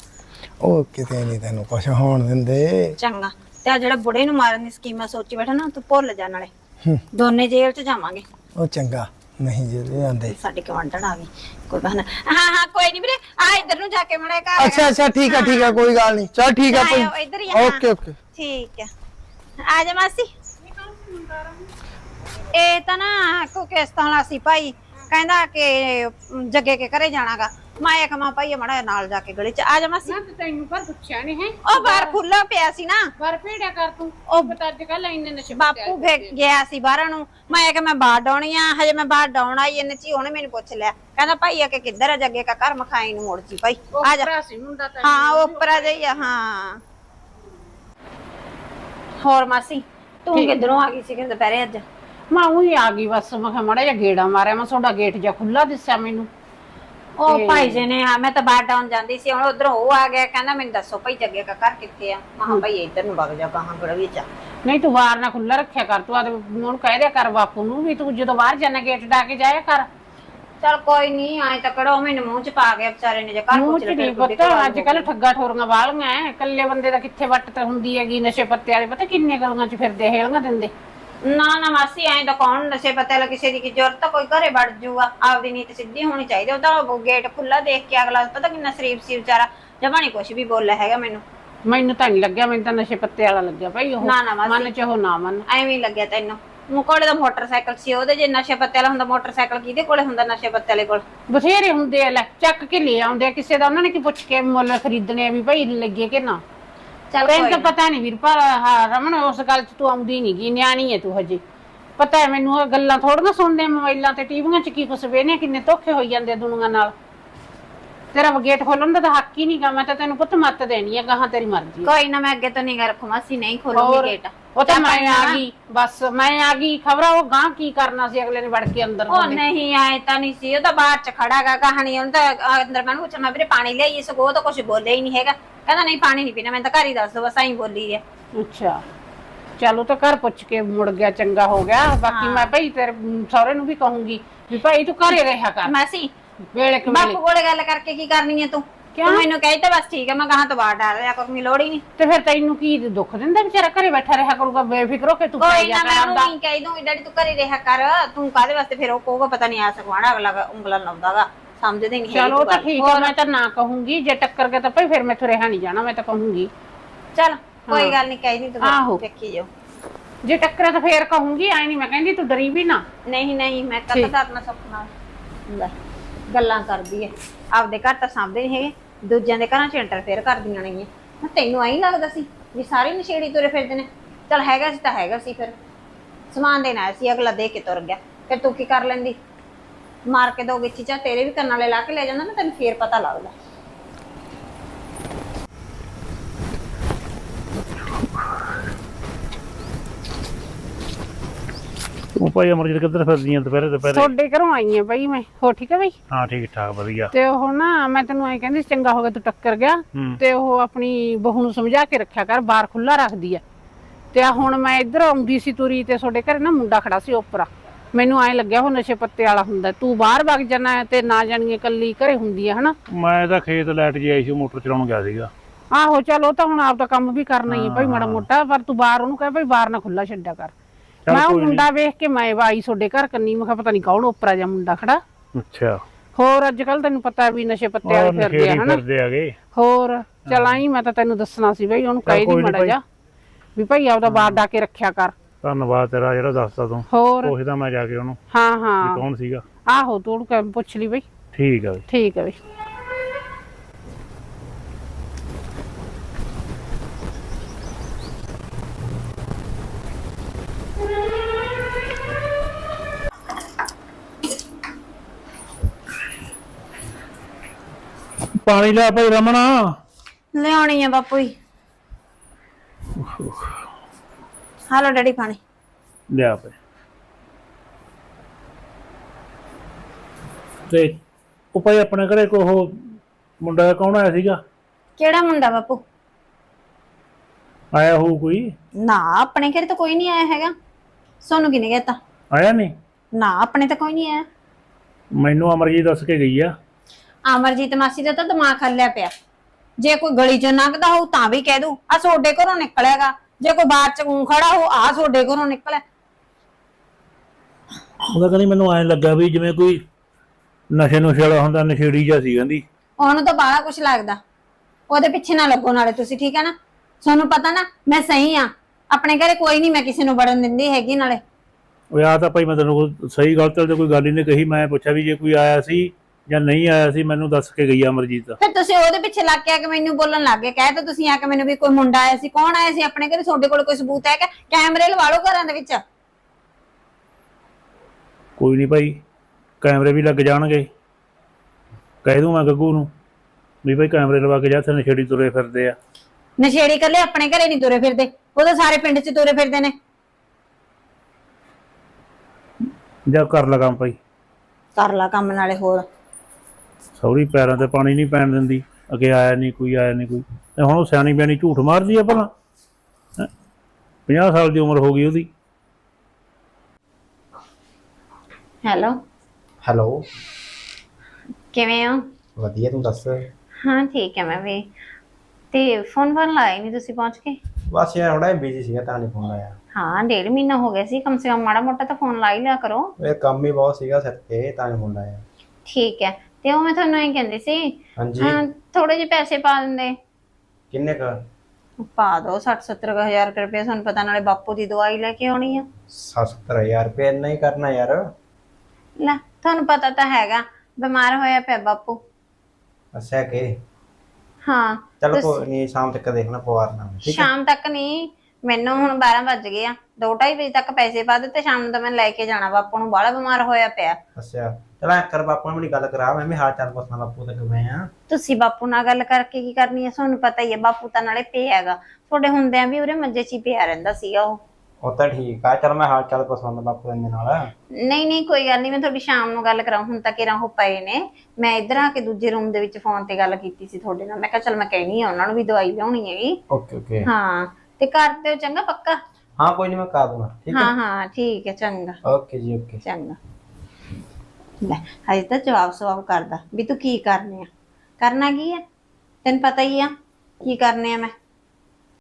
ਉਹ ਕਿਤੇ ਨਹੀਂ ਤੈਨੂੰ ਕੁਝ ਹੋਣ ਦਿੰਦੇ। ਚੰਗਾ ਤੇ ਆ ਜਿਹੜਾ ਬੁੜੇ ਨੂੰ ਮਾਰਨ ਦੀ ਸਕੀਮਾਂ ਸੋਚੀ ਬੈਠਾ ਨਾ ਤੂੰ ਭੁੱਲ ਜਾ ਨਾਲੇ। ਹੂੰ। ਦੋਨੇ ਜੇਲ੍ਹ 'ਚ ਜਾਵਾਂਗੇ। ਉਹ ਚੰਗਾ ਨਹੀਂ ਜੇ ਜਾਂਦੇ ਸਾਡੇ ਕਵਾਂਟਣ ਆ ਗਈ ਕੋਈ ਬਹਾਨਾ ਹਾਂ ਹਾਂ ਕੋਈ ਨਹੀਂ ਵੀਰੇ ਆ ਇੱਧਰ ਨੂੰ ਜਾ ਕੇ ਮੜੇ ਘਰ ਅੱਛਾ ਅੱਛਾ ਠੀਕ ਆ ਠੀਕ ਆ ਕੋਈ ਗੱਲ ਨਹੀਂ ਚਲ ਠੀਕ ਆ ਆਇਓ, ਭਾਈ ਇੱਧਰ ਹੀ ਆ, ਹਾਂ। Okay okay. ਠੀਕ ਹੈ ਆ ਜਾ ਮਾਸੀ। ਇਹ ਤਾਂ ਨਾ ਕੋ ਕਿਸ਼ਤਾਂ ਵਾਲਾ ਸੀ ਭਾਈ ਕਹਿੰਦਾ ਕਿ ਅਮ, ਜੱਗੇ ਕੇ ਘਰੇ ਜਾਣਾਗਾ। ਮੈਂ ਕਮਾ ਭਾਈ ਮੜਾ ਨਾਲ ਜਾ ਕੇ ਗਲੀ ਚ ਆ ਜਾ ਮਾਸੀ। ਤੇ ਤੈਨੂੰ ਪਰ ਪੁੱਛਿਆ ਨਹੀਂ ਹੈ। ਉਹ ਬਾਹਰ ਖੁੱਲਾ ਪਿਆ ਸੀ ਨਾ। ਪਰ ਭੇੜਿਆ ਕਰ ਤੂੰ। ਉਹ ਪਤਾ ਅੱਜ ਕੱਲ ਇੰਨੇ ਨਸ਼ੇ ਬਾਪੂ ਫੇ ਗਿਆ ਸੀ ਬਾਹਰਾਂ ਨੂੰ। ਮੈਂ ਕਿ ਮੈਂ ਬਾਹਰ ਡਾਉਣੀ ਆ। ਹਜੇ ਮੈਂ ਬਾਹਰ ਡਾਉਣ ਆਈ ਇਹਨੇ ਚ ਹੀ ਉਹਨੇ ਮੈਨੂੰ ਪੁੱਛ ਲਿਆ। ਕਹਿੰਦਾ ਭਾਈ ਆ ਕਿ ਕਿੱਧਰ ਆ? ਜੱਗੇ ਕਾ ਘਰ ਮਖਾਈ ਨੂੰ ਮੋੜ ਜੀ ਭਾਈ ਆ ਜਾ। ਹਾਂ ਉਹ ਉੱਪਰ ਜਾਈ ਆ ਹਾਂ। ਹੋਰ ਮਾਸੀ ਤੂੰ ਕਿੱਧਰੋਂ ਆ ਗਈ ਸੀ ਕਿ ਦੁਪਹਿਰੇ ਅੱਜ? ਮੈਂ ਉਹੀ ਆ ਗਈ ਬਸ ਮੈਂ ਕਿਹਾ ਮੜਾ ਜਿਹਾ ਗੇੜਾ ਮਾਰਿਆ। ਮੈਂ ਤੁਹਾਡਾ ਗੇਟ ਜਿਹਾ ਖੁੱਲਾ ਦਿਸਿਆ ਮੈਨੂੰ। ਉਹ ਭਾਈ ਜੀ ਨੇ ਆ ਮੈਂ ਤਾਂ ਬਾਹਰ ਡਾਉਣ ਜਾਂਦੀ ਸੀ ਹੁਣ ਉਧਰੋਂ ਉਹ ਆ ਗਿਆ ਕਹਿੰਦਾ ਮੈਨੂੰ ਦੱਸੋ ਭਾਈ ਜੱਗੇ ਕਾ ਘਰ ਕਿੱਥੇ ਆ? ਮਹਾ ਭਾਈ ਇੱਧਰ ਨੂੰ ਵਗ ਜਾ ਕਹਾਂ ਗੜਵੀ ਚ ਨਹੀਂ ਤੂੰ ਬਾਹਰ ਨਾ ਖੁੱਲਾ ਰੱਖਿਆ ਕਰ ਤੂੰ ਆਦੇ ਉਹਨੂੰ ਕਹਿ ਦਿਆ ਕਰ ਬਾਪੂ ਨੂੰ ਵੀ ਤੂੰ ਜਦੋਂ ਬਾਹਰ ਜਾਣਾ ਗੇਟ ਡਾ ਕੇ ਜਾਇਆ ਕਰ। ਚਲ ਕੋਈ ਨਹੀਂ ਆਏ ਤਾਂ ਕੜੋ ਮੈਨੂੰ ਮੂੰਹ ਚ ਪਾ ਗਿਆ ਵਿਚਾਰੇ ਨੇ ਜੇ ਘਰ ਮੂੰਹ ਚ ਨਹੀਂ ਪਤਾ ਅੱਜ ਕੱਲ ਠੱਗਾ ਠੋਰੀਆਂ ਵਾਲੀਆਂ ਐ ਇਕੱਲੇ ਬੰਦੇ ਦਾ ਕਿੱਥੇ ਵੱਟ ਤੇ ਹੁੰਦੀ ਹੈਗੀ ਨਸ਼ੇ ਪੱਤੇ ਵਾਲੇ ਪਤਾ ਕਿੰਨੇ ਗਲੀਆਂ ਚ ਫਿਰਦੇ ਹੇਲੀਆਂ ਦਿੰਦੇ। ਨਾ ਨਾ ਮਾਸੀ ਐਂ ਤਾਂ ਕੌਣ ਨਸ਼ੇ ਪਤੇ ਲਾ ਕਿਸੇ ਦੀ ਕੀ ਜ਼ਰੂਰਤ? ਤਾਂ ਕੋਈ ਘਰੇ ਵੜ ਜੂਗਾ। ਆਪਦੀ ਨੀਤ ਸਿੱਧੀ ਹੋਣੀ ਚਾਹੀਦੀ ਉਹ ਤਾਂ ਗੇਟ ਖੁੱਲਾ ਦੇਖ ਕੇ ਅਗਲਾ ਪਤਾ ਕਿੰਨਾ ਸ਼ਰੀਫ ਸੀ ਵਿਚਾਰਾ। ਜਮਾ ਨੀ ਕੁਛ ਵੀ ਬੋਲਿਆ ਹੈਗਾ ਮੈਨੂੰ। ਮੈਨੂੰ ਤਾਂ ਨਹੀਂ ਲੱਗਿਆ ਮੈਨੂੰ ਤਾਂ ਨਸ਼ੇ ਪੱਤੇ ਵਾਲਾ ਲੱਗਿਆ ਭਾਈ ਉਹ। ਨਾ, ਨਾ ਮਾਸੀ। ਮਨ ਚ ਉਹ ਨਾ ਮਨ। ਐਵੇਂ ਹੀ ਲੱਗਿਆ ਤੈਨੂੰ। ਮੁਕੋੜੇ ਦਾ ਮੋਟਰਸਾਈਕਲ ਸੀ ਉਹਦੇ ਜੇ ਨਸ਼ੇ ਪੱਤੇ ਵਾਲਾ ਹੁੰਦਾ ਮੋਟਰਸਾਈਕਲ ਕਿਹਦੇ ਕੋਲੇ ਹੁੰਦਾ ਨਸ਼ੇ ਪੱਤੇ ਵਾਲੇ ਕੋਲ? ਬਥੇਰੇ ਹੁੰਦੇ ਆ ਲੈ ਚੱਕ ਕੇ ਲੈ ਆਉਂਦੇ ਆ। ਕਿਸੇ ਦਾ ਉਹਨਾਂ ਨੇ ਕੀ ਪੁੱਛ ਕੇ ਮੁੱਲ ਖਰੀਦਣੇ ਆ ਵੀ ਭਾਈ ਲੱਗੇ ਕਿ ਨਾ? ਚੱਲ ਤੈਨੂੰ ਕੋਈ ਤਾਂ ਨਾ। ਪਤਾ ਨਹੀਂ ਵੀਰ ਪਰ ਹਾਂ ਰਮਨ ਉਸ ਗੱਲ 'ਚ ਤੂੰ ਆਉਂਦੀ ਨਹੀਂ ਗੀ ਨਿਆਣੀ ਹੈ ਤੂੰ ਹਜੇ ਪਤਾ ਹੈ ਮੈਨੂੰ ਉਹ ਗੱਲਾਂ ਥੋੜੀਆਂ ਸੁਣਦੇ ਆ ਮੋਬਾਈਲਾਂ ਤੇ ਟੀਵੀਆਂ 'ਚ ਕੀ ਕੁਛ ਵੇਨੇ ਕਿੰਨੇ ਧੋਖੇ ਹੋਈ ਜਾਂਦੇ ਆ ਦੁਨੀਆ ਨਾਲ ਤੇਰਾ ਗੇਟ ਖੋਲਣ ਦਾ ਤਾਂ ਹੱਕ ਹੀ ਨਹੀਂਗਾ ਮੈਂ ਤਾਂ ਤੈਨੂੰ ਪੁੱਤ ਮੱਤ ਦੇਣੀ ਹੈ ਗਾਹਾਂ ਤੇਰੀ ਮਰਜ਼ੀ ਹੈ। ਕੋਈ ਨਾ ਮੈਂ ਅੱਗੇ ਤੋਂ ਨਹੀਂ ਰੱਖੂ ਮਾਸੀ ਨਹੀਂ ਖੋਲੂਗੀ ਹੋਰ ਗੇਟ ਉਹ ਤਾਂ ਮੈਂ ਆ ਗਈ ਬਸ ਮੈਂ ਆ ਗਈ ਖਬਰਾਂ ਉਹ ਗਾਂ ਕੀ ਕਰਨਾ ਸੀ ਅਗਲੇ ਨੇ ਵੜ ਕੇ ਅੰਦਰ ਉਹ ਨਹੀਂ ਆਏ ਤਾਂ ਨਹੀਂ ਸੀ ਉਹ ਤਾਂ ਬਾਹਰ ਚ ਖੜਾਗਾ ਕਹਾਣੀ ਉਹਨੂੰ ਤਾਂ ਅੰਦਰ ਮੈਨੂੰ ਪੁੱਛਿਆ ਮੈਂ ਵੀਰੇ ਪਾਣੀ ਲਿਆਈਏ ਸਗੋਂ ਉਹ ਤਾਂ ਕੁਝ ਬੋਲਿਆ ਹੀ ਨਹੀਂ ਹੈਗਾ। ਕਹਿੰਦਾ ਨਹੀਂ ਪਾਣੀ ਨਹੀਂ ਪੀਣਾ ਮੈਂ ਤਾਂ ਘਰ ਹੀ ਦੱਸ ਦੋ ਬਸ ਐਂ ਬੋਲੀ ਹੈ ਅੱਛਾ। ਚਲੋ ਤਾਂ ਘਰ ਪੁੱਛ ਕੇ ਮੁੜ ਗਿਆ ਚੰਗਾ ਹੋ ਗਿਆ। ਬਾਕੀ ਮੈਂ ਭਾਈ ਤੇਰੇ ਅਮ, ਸਹੁਰੇ ਨੂੰ ਵੀ ਕਹੂੰਗੀ ਵੀ ਭਾਈ ਤੂੰ ਘਰੇ ਰਿਹਾ ਕਰ। ਮਾਸੀ ਵੇਲੇ ਕਿ ਵੇਲੇ। ਬਾਪੂ ਕੋਲੇ ਗੱਲ ਕਰਕੇ ਕੀ ਕਰਨੀ ਹੈ ਤੂੰ? ਤੂੰ ਮੈਨੂੰ ਕਹੀ ਤਾਂ ਬਸ ਠੀਕ ਹੈ ਮੈਂ ਕਹਾਂ ਤੋਂ ਬਾਹਰ ਡਾਲ ਰਿਆ ਕੋਈ ਲੋੜ ਹੀ ਨਹੀਂ ਤੇ ਫਿਰ ਤੈਨੂੰ ਕੀ ਦੁੱਖ ਦਿੰਦਾ ਵਿਚਾਰਾ? ਘਰੇ ਬੈਠਾ ਰਿਹਾ ਕਰੂਗਾ ਬੇਫਿਕਰ ਹੋ ਕੇ ਤੂੰ ਕੋਈ ਨਾ ਮੈਂ ਉਹਨੂੰ ਹੀ ਕਹਿ ਦੂੰਗੀ ਡੈਡੀ ਤੂੰ ਘਰੇ ਰਿਹਾ ਕਰ ਤੂੰ ਕਾਹਦੇ ਵਾਸਤੇ ਫਿਰ ਉਹ ਕਹੂਗਾ ਪਤਾ ਨਹੀਂ ਆ ਸਕਵਾਣਾ ਅਗਲਾ ਉਂਗਲਾਂ ਲਾਉਂਦਾਗਾ ਸਮਝਦੇ ਨਹੀਂ ਚਲੋ ਤਾਂ ਠੀਕ ਹੈ ਮੈਂ ਤਾਂ ਨਾ ਕਹੂੰਗੀ ਜੇ ਟੱਕਰ ਗਿਆ ਤਾਂ ਭਾਈ ਫਿਰ ਮੈਥੋਂ ਰਿਹਾ ਨਹੀਂ ਜਾਣਾ ਮੈਂ ਤਾਂ ਕਹੂੰਗੀ। ਚਲ ਕੋਈ ਗੱਲ ਨਹੀਂ ਕਹਿ ਨਹੀਂ ਤੂੰ ਆਹੋ। ਦੇਖੀ ਜਾਓ। ਜੇ ਟੱਕਰਿਆ ਤਾਂ ਫੇਰ ਕਹੂੰਗੀ ਐ ਨਹੀਂ ਮੈਂ ਕਹਿੰਦੀ ਤੂੰ ਡਰੀ ਵੀ ਨਾ। ਨਹੀਂ ਨਹੀਂ ਮੈਂ ਕਦ ਕਰਨਾ ਸੁਪਨਾ ਲੈ ਗੱਲਾਂ ਕਰਦੀ ਐ। ਆਪਦੇ ਘਰ ਤਾਂ ਸਾਂਭਦੇ ਨਹੀਂ ਹੈਗੇ। ਦੂਜਿਆਂ ਦੇ ਘਰਾਂ 'ਚ ਇੰਟਰਫੇਅਰ ਕਰਦੀਆਂ ਨੇ ਮੈਂ ਤੈਨੂੰ ਐਂ ਲੱਗਦਾ ਸੀ ਵੀ ਸਾਰੇ ਨਸ਼ੇੜੀ ਤੁਰੇ ਫਿਰਦੇ ਨੇ। ਚਲ ਹੈਗਾ ਸੀ ਤਾਂ ਹੈਗਾ ਸੀ ਫਿਰ। ਸਮਾਨ ਦੇਣ ਆਇਆ ਸੀ, ਅਗਲਾ ਦੇ ਕੇ ਤੁਰ ਗਿਆ। ਫਿਰ ਤੂੰ ਕੀ ਕਰ ਲੈਂਦੀ? ਮਾਰ ਕੇ ਦੋ ਗਿੱਚੀ ਚਾ ਤੇਰੇ ਵੀ ਕੰਨਾਂ ਵਾਲੇ ਲਾ ਕੇ ਲੈ ਜਾਂਦਾ ਨਾ ਤੈਨੂੰ ਫੇਰ ਪਤਾ ਲੱਗਦਾ। ਉਹ ਭਾਈ ਅਮਰਜੀਤ ਕਿੱਧਰ ਫਿਰਦੀਆਂ ਦੁਪਹਿਰੇ ਦੁਪਹਿਰੇ। ਤੁਹਾਡੇ ਘਰੋਂ ਆਈ ਆ ਭਾਈ ਮੈਂ। ਹੋ ਠੀਕ ਹੈ ਭਾਈ ਹਾਂ ਠੀਕ ਠਾਕ ਵਧੀਆ। ਤੇ ਉਹ ਨਾ ਮੈਂ ਤੈਨੂੰ ਐਂ ਕਹਿੰਦੀ ਸੀ, ਚੰਗਾ ਹੋ ਗਿਆ ਤੂੰ ਟੱਕਰ ਗਿਆ। ਹੂੰ। ਤੇ ਉਹ ਆਪਣੀ ਬਹੂ ਨੂੰ ਸਮਝਾ ਕੇ ਰੱਖਿਆ ਕਰ ਬਾਹਰ ਖੁੱਲਾ ਰੱਖਦੀ ਆ। ਤੇ ਆ ਹੁਣ ਮੈਂ ਇੱਧਰ ਆਉਂਦੀ ਸੀ ਤੁਰੀ ਤੇ ਤੁਹਾਡੇ ਘਰੇ ਨਾ ਮੁੰਡਾ ਖੜਾ ਸੀ ਉੱਪਰ ਮੈਨੂੰ ਐਂ ਲੱਗਿਆ ਉਹ ਨਸ਼ੇ ਪੱਤੇ ਵਾਲਾ ਹੁੰਦਾ ਤੂੰ ਬਾਹਰ ਵਗ ਜਾਣਾ ਤੇ ਨਾ ਜਾਣੀਏ ਕੱਲੀ ਘਰੇ ਹੁੰਦੀ ਆ ਹਨਾ? ਮੈਂ ਤਾਂ ਖੇਤ ਲਾਈਟ ਜੀ ਆਈ ਸੀ ਮੋਟਰ ਚਲਾਉਣ ਗਿਆ ਸੀਗਾ। ਆਹੋ ਚਲ ਉਹ ਤਾਂ ਹੁਣ ਆਪਦਾ ਕੰਮ ਵੀ ਕਰਨਾ ਹੀ ਹੈ ਭਾਈ ਮਾੜਾ ਮੋਟਾ। ਪਰ ਤੂੰ ਬਾਹਰ ਉਹਨੂੰ ਕਹੇ ਭਾਈ ਬਾਹਰ ਨਾ ਖੁੱਲਾ ਛੱਡਿਆ ਕਰ। ਮੈਂ ਉਹ। ਮੁੰਡਾ ਵੇਖ ਕੇ ਮੈਂ ਆਈ ਤੁਹਾਡੇ ਘਰ ਕੰਨੀ ਮੈਂ ਕਿਹਾ ਪਤਾ ਨਹੀਂ ਕੌਣ ਉੱਪਰ ਆ ਜਾ ਮੁੰਡਾ ਖੜਾ। ਅੱਛਾ। ਹੋਰ ਅੱਜ ਕੱਲ ਤੈਨੂੰ ਪਤਾ ਵੀ ਨਸ਼ੇ ਪੱਤੇ ਵਾਲੇ ਫਿਰਦੇ ਆ ਹਨਾ? ਹੋਰ ਚਲ ਆਈ ਮੈਂ ਤਾਂ ਤੈਨੂੰ ਦੱਸਣਾ ਸੀ ਬਈ ਉਹਨੂੰ ਕਹਿ ਦੀ ਮੜਾ। ਜਾ ਵੀ ਭਾਈ ਆਪਦਾ ਬਾਹਰ ਡਾ ਕੇ ਰੱਖਿਆ ਕਰ। ਧੰਨਵਾਦ ਤੇਰਾ ਜਿਹੜਾ ਦੱਸਤਾ ਤੂੰ। ਹੋਰ। ਪੁੱਛਦਾ ਮੈਂ ਜਾ ਕੇ ਉਹਨੂੰ ਹਾਂ ਵੀ ਹਾਂ ਕੌਣ ਸੀਗਾ। ਆਹੋ ਤੂੰ ਉਹਨੂੰ ਕਹਿ- ਪੁੱਛ ਲਈ ਬਈ। ਠੀਕ ਆ ਬਈ। ਠੀਕ ਹੈ ਬਈ। ਪਾਣੀ ਲੈ ਭਾਈ ਰਮਣਾ ਲਿਆਉਣੀ ਆ ਬਾਪੂ ਜੀ। ਹਾਲੋ ਡੈਡੀ ਪਾਣੀ। ਲਿਆ ਭਾਈ। ਤੇ ਉਹ ਭਾਈ ਆਪਣੇ ਘਰੇ ਕੋ ਉਹ ਮੁੰਡਾ ਕੌਣ ਆਇਆ ਸੀਗਾ? ਕਿਹੜਾ ਮੁੰਡਾ ਬਾਪੂ? ਆਇਆ ਹੋਊ ਕੋਈ? ਨਾ ਆਪਣੇ ਘਰੇ ਤਾਂ ਕੋਈ ਨਹੀਂ ਆਇਆ ਹੈਗਾ। ਸੋਨੂੰ ਕਿਨੇ ਕਹਿਤਾ? ਆਇਆ ਨਹੀਂ ਨਾ ਆਪਣੇ ਤਾਂ ਕੋਈ ਨਹੀਂ ਆਇਆ। ਮੈਨੂੰ ਅਮਰਜੀਤ ਦੱਸ ਕੇ ਗਈ ਆ। ਅਮਰਜੀਤ ਮਾਸੀ ਦਾ ਤਾਂ ਦਿਮਾਗ ਹੱਲਿਆ ਪਿਆ। ਜੇ ਕੋਈ ਗਲੀ ਚੋਂ ਲੰਘਦਾ ਹੋਊ ਤਾਂ ਵੀ ਕਹਿ ਦੂ ਆ ਤੁਹਾਡੇ ਘਰੋਂ ਨਿਕਲੇਗਾ ਜੇ ਕੋਈ ਬਾਹਰ ਚ ਊਂ ਖੜਾ ਹੋ ਆ ਤੁਹਾਡੇ ਘਰੋਂ ਨਿਕਲਿਆ। ਉਹਦਾ ਕਹਿੰਦੀ ਮੈਨੂੰ ਐਂ ਲੱਗਾ ਵੀ ਜਿਵੇਂ ਕੋਈ ਨਸ਼ੇ ਨੁਸ਼ੇ ਵਾਲਾ ਹੁੰਦਾ ਨਸ਼ੇੜੀ ਜਿਹਾ ਸੀ ਕਹਿੰਦੀ। ਉਹਨੂੰ ਤਾਂ ਬਾਹਲਾ ਕੁਝ ਲੱਗਦਾ। ਉਹਦੇ ਪਿੱਛੇ ਨਾ ਲੱਗੋ ਨਾਲੇ ਤੁਸੀਂ ਠੀਕ ਹੈ ਨਾ? ਤੁਹਾਨੂੰ ਪਤਾ ਨਾ ਮੈਂ ਸਹੀ ਆ। ਆਪਣੇ ਘਰੇ ਕੋਈ ਨਹੀਂ ਮੈਂ ਕਿਸੇ ਨੂੰ ਵੜਨ ਦਿੰਦੀ ਹੈਗੀ ਨਾਲੇ। ਉਹ ਆ ਤਾਂ ਭਾਈ ਮੈਂ ਤੈਨੂੰ ਕੋਈ ਸਹੀ ਗਲਤ ਤੇ ਕੋਈ ਗੱਲ ਹੀ ਨਹੀਂ ਕਹੀ ਮੈਂ ਪੁੱਛਿਆ ਵੀ ਜੇ ਕੋਈ ਆਇਆ ਸੀ ਜਾਂ ਨਹੀਂ ਆਇਆ ਸੀ ਮੈਨੂੰ ਦੱਸ ਕੇ ਗਈ ਆ ਅਮਰਜੀਤ। ਫਿਰ ਤੁਸੀਂ ਉਹਦੇ ਪਿੱਛੇ ਲੱਗ ਕੇ ਆ ਕੇ ਮੈਨੂੰ ਬੋਲਣ ਲੱਗ ਗਏ। ਕਹਿ ਤਾਂ ਤੁਸੀਂ ਆ ਕੇ ਮੈਨੂੰ ਵੀ ਕੋਈ ਮੁੰਡਾ ਆਇਆ ਸੀ। ਕੌਣ ਆਇਆ ਸੀ ਆਪਣੇ ਘਰੇ? ਤੁਹਾਡੇ ਕੋਲ ਕੋਈ ਸਬੂਤ ਹੈ ਕਿ ਕੈਮਰੇ ਲਵਾ ਲਓ ਘਰਾਂ ਦੇ ਵਿੱਚ? ਕੋਈ ਨਹੀਂ ਭਾਈ ਕੈਮਰੇ ਵੀ ਲੱਗ ਜਾਣਗੇ। ਕਹਿ ਦੂੰ ਮੈਂ ਗੱਗੂ ਨੂੰ ਵੀ ਭਾਈ ਕੈਮਰੇ ਲਵਾ ਕੇ ਜਾ ਇੱਥੇ ਨਸ਼ੇੜੀ ਤੁਰੇ ਫਿਰਦੇ ਆ। ਨਸ਼ੇੜੀ ਕੱਲੇ ਆਪਣੇ ਘਰੇ ਨਹੀਂ ਤੁਰੇ ਫਿਰਦੇ। ਉਹ ਤਾਂ ਸਾਰੇ ਪਿੰਡ 'ਚ ਤੁਰੇ ਫਿਰਦੇ ਨੇ। ਜਾ ਕਰ ਲਗਾਮ ਭਾਈ। ਕਰ ਲਾ ਕੰਮ ਨਾਲੇ ਹੋਰ। ਸੌਰੀ ਪੈਰਾਂ ਤੇ ਪਾਣੀ ਨਹੀਂ ਪੈਣ ਦਿੰਦੀ। ਅੱਗੇ ਆਇਆ ਨਹੀਂ ਕੋਈ ਆਇਆ ਨਹੀਂ ਕੋਈ। ਤੇ ਹੁਣ ਉਹ ਸਿਆਣੀ ਬਿਆਣੀ ਝੂਠ ਮਾਰਦੀ ਆ ਭਲਾ। ਹੈਂ? 50 ਸਾਲ ਦੀ ਉਮਰ ਹੋ ਗਈ ਉਹਦੀ। ਹੈਲੋ। ਹੈਲੋ। ਕਿਵੇਂ ਹੋ? ਵਧੀਆ ਤੂੰ ਦੱਸ। ਹਾਂ ਠੀਕ ਹੈ ਮੈਂ ਵੀ। ਤੇ ਫੋਨ ਫੋਨ ਲਾਇਆ ਨਹੀਂ ਤੁਸੀਂ ਪਹੁੰਚ ਕੇ? ਬਸ ਯਾਰ ਥੋੜਾ ਬਿਜ਼ੀ ਸੀਗਾ ਤਾਂ ਨਹੀਂ ਫੋਨ ਲਾਇਆ। ਹਾਂ ਡੇਢ ਮਹੀਨਾ ਹੋ ਗਿਆ ਸੀ ਕਮ ਸੇ ਕਮ ਮਾੜਾ ਮੋਟਾ ਤਾਂ ਫੋਨ ਲਾ ਹੀ ਲਿਆ ਕਰੋ। ਇਹ ਕੰਮ ਹੀ ਬਹੁਤ ਸੀਗਾ ਸਿਰ ਤੇ ਤਾਂ ਨਹੀਂ ਫੋਨ ਲਾਇਆ। ਠੀਕ ਹੈ। ਤੇ ਉਹ ਮੈਂ ਤੁਹਾਨੂੰ ਇਹ ਕਹਿੰਦੀ ਸੀ ਹਾਂਜੀ। ਥੋੜੇ ਜਿਹੇ ਪੈਸੇ ਪਾ ਦਿੰਦੇ। ਕਿੰਨੇ ਕ? ਪਾ ਦੋ 60 70 ਹਜ਼ਾਰ ਰੁਪਏ ਤੁਹਾਨੂੰ ਪਤਾ ਨਾਲੇ ਬਾਪੂ ਦੀ ਦਵਾਈ ਲੈ ਕੇ ਆਉਣੀ ਆ। 70000 ਰੁਪਏ ਇੰਨਾ ਹੀ ਕਰਨਾ ਯਾਰ। ਲੈ ਤੁਹਾਨੂੰ ਪਤਾ ਤਾਂ ਹੈਗਾ ਬਿਮਾਰ ਹੋਇਆ ਪਿਆ ਬਾਪੂ। ਅੱਛਾ ਕਿ? ਹਾਂ ਚਲ ਕੋਈ ਨਹੀਂ ਸ਼ਾਮ ਤੱਕ ਦੇਖਣਾ ਪਵਾਰਨਾ ਠੀਕ ਹੈ? ਸ਼ਾਮ ਤੱਕ ਨਹੀਂ ਮੈਨੂੰ ਹੁਣ 12 ਵੱਜ ਗਏ ਆ। 2:30 ਵਜੇ ਤੱਕ ਪੈਸੇ ਪਾ ਦਿੱਤੇ ਸ਼ਾਮ ਨੂੰ ਤਾਂ ਮੈਂ ਲੈ ਕੇ ਜਾਣਾ ਬਾਪੂ ਨੂੰ ਬਾਹਲਾ ਬਿਮਾਰ ਹੋਇਆ ਪਿਆ। ਅੱਛਾ। ਚਲ ਐ ਕਰ ਬਾਪੂ ਨਾਲ ਮੇਰੀ ਗੱਲ ਕਰਾ ਮੈਂ ਵੀ ਹਾਲ ਚਾਲ ਪੁੱਛਣਾ ਬਾਪੂ ਤੇ ਕਿਵੇਂ ਆ। ਤੁਸੀਂ ਬਾਪੂ ਨਾਲ ਗੱਲ ਕਰਕੇ ਕੀ ਕਰਨੀ ਹੈ ਤੁਹਾਨੂੰ ਪਤਾ ਹੀ ਹੈ ਬਾਪੂ ਤਾਂ ਨਾਲੇ ਪਿਆ ਹੈਗਾ। ਤੁਹਾਡੇ ਹੁੰਦਿਆਂ ਵੀ ਉਹਦੇ ਮੰਜੇ 'ਚ ਹੀ ਪਿਆ ਰਹਿੰਦਾ ਸੀਗਾ ਉਹ। ਉਹ ਤਾਂ ਠੀਕ ਆ ਚਲ ਮੈਂ ਹਾਲ ਚਾਲ ਪੁੱਛਣਾ ਬਾਪੂ ਦੇ ਨਾਲ। ਨਹੀਂ ਨਹੀਂ ਕੋਈ ਗੱਲ ਨਹੀਂ ਮੈਂ ਤੁਹਾਡੀ ਸ਼ਾਮ ਨੂੰ ਗੱਲ ਕਰਾਂ। ਹੁਣ ਤਾਂ ਕਿਰਾਂ ਉਹ ਪਏ ਨੇ। ਮੈਂ ਇੱਧਰ ਆ ਕੇ ਦੂਜੇ ਰੂਮ ਦੇ ਵਿੱਚ ਫੋਨ ਤੇ ਗੱਲ ਕੀਤੀ ਸੀ ਤੁਹਾਡੇ ਨਾਲ। ਮੈਂ ਕਿਹਾ ਚਲ ਮੈਂ ਕਹਿਣੀ ਆ ਉਹਨਾਂ ਨੂੰ ਵੀ ਦਵਾਈ ਲਿਆਉਣੀ ਹੈਗੀ। Okay okay. ਹਾਂ ਤੇ ਕਰ ਦਿਓ ਚੰਗਾ ਪੱਕਾ? ਹਾਂ ਕੋਈ ਨਹੀਂ ਮੈਂ ਕਰ ਦੂੰਗਾ ਠੀਕ ਹੈ? ਹਾਂ ਹਾਂ ਠੀਕ ਹੈ ਚੰਗਾ। ਓਕੇ ਜੀ ਓਕੇ। ਚੰਗਾ। ਲੈ, ਹਜੇ ਤਾਂ ਜਵਾਬ ਸਵਾਬ ਕਰਦਾ, ਵੀ ਤੂੰ ਕੀ ਕਰਨੇ ਆ? ਕਰਨਾ ਕੀ ਆ? ਤੈਨੂੰ ਪਤਾ ਹੀ ਆ, ਕੀ ਕਰਨੇ ਆ ਮੈਂ?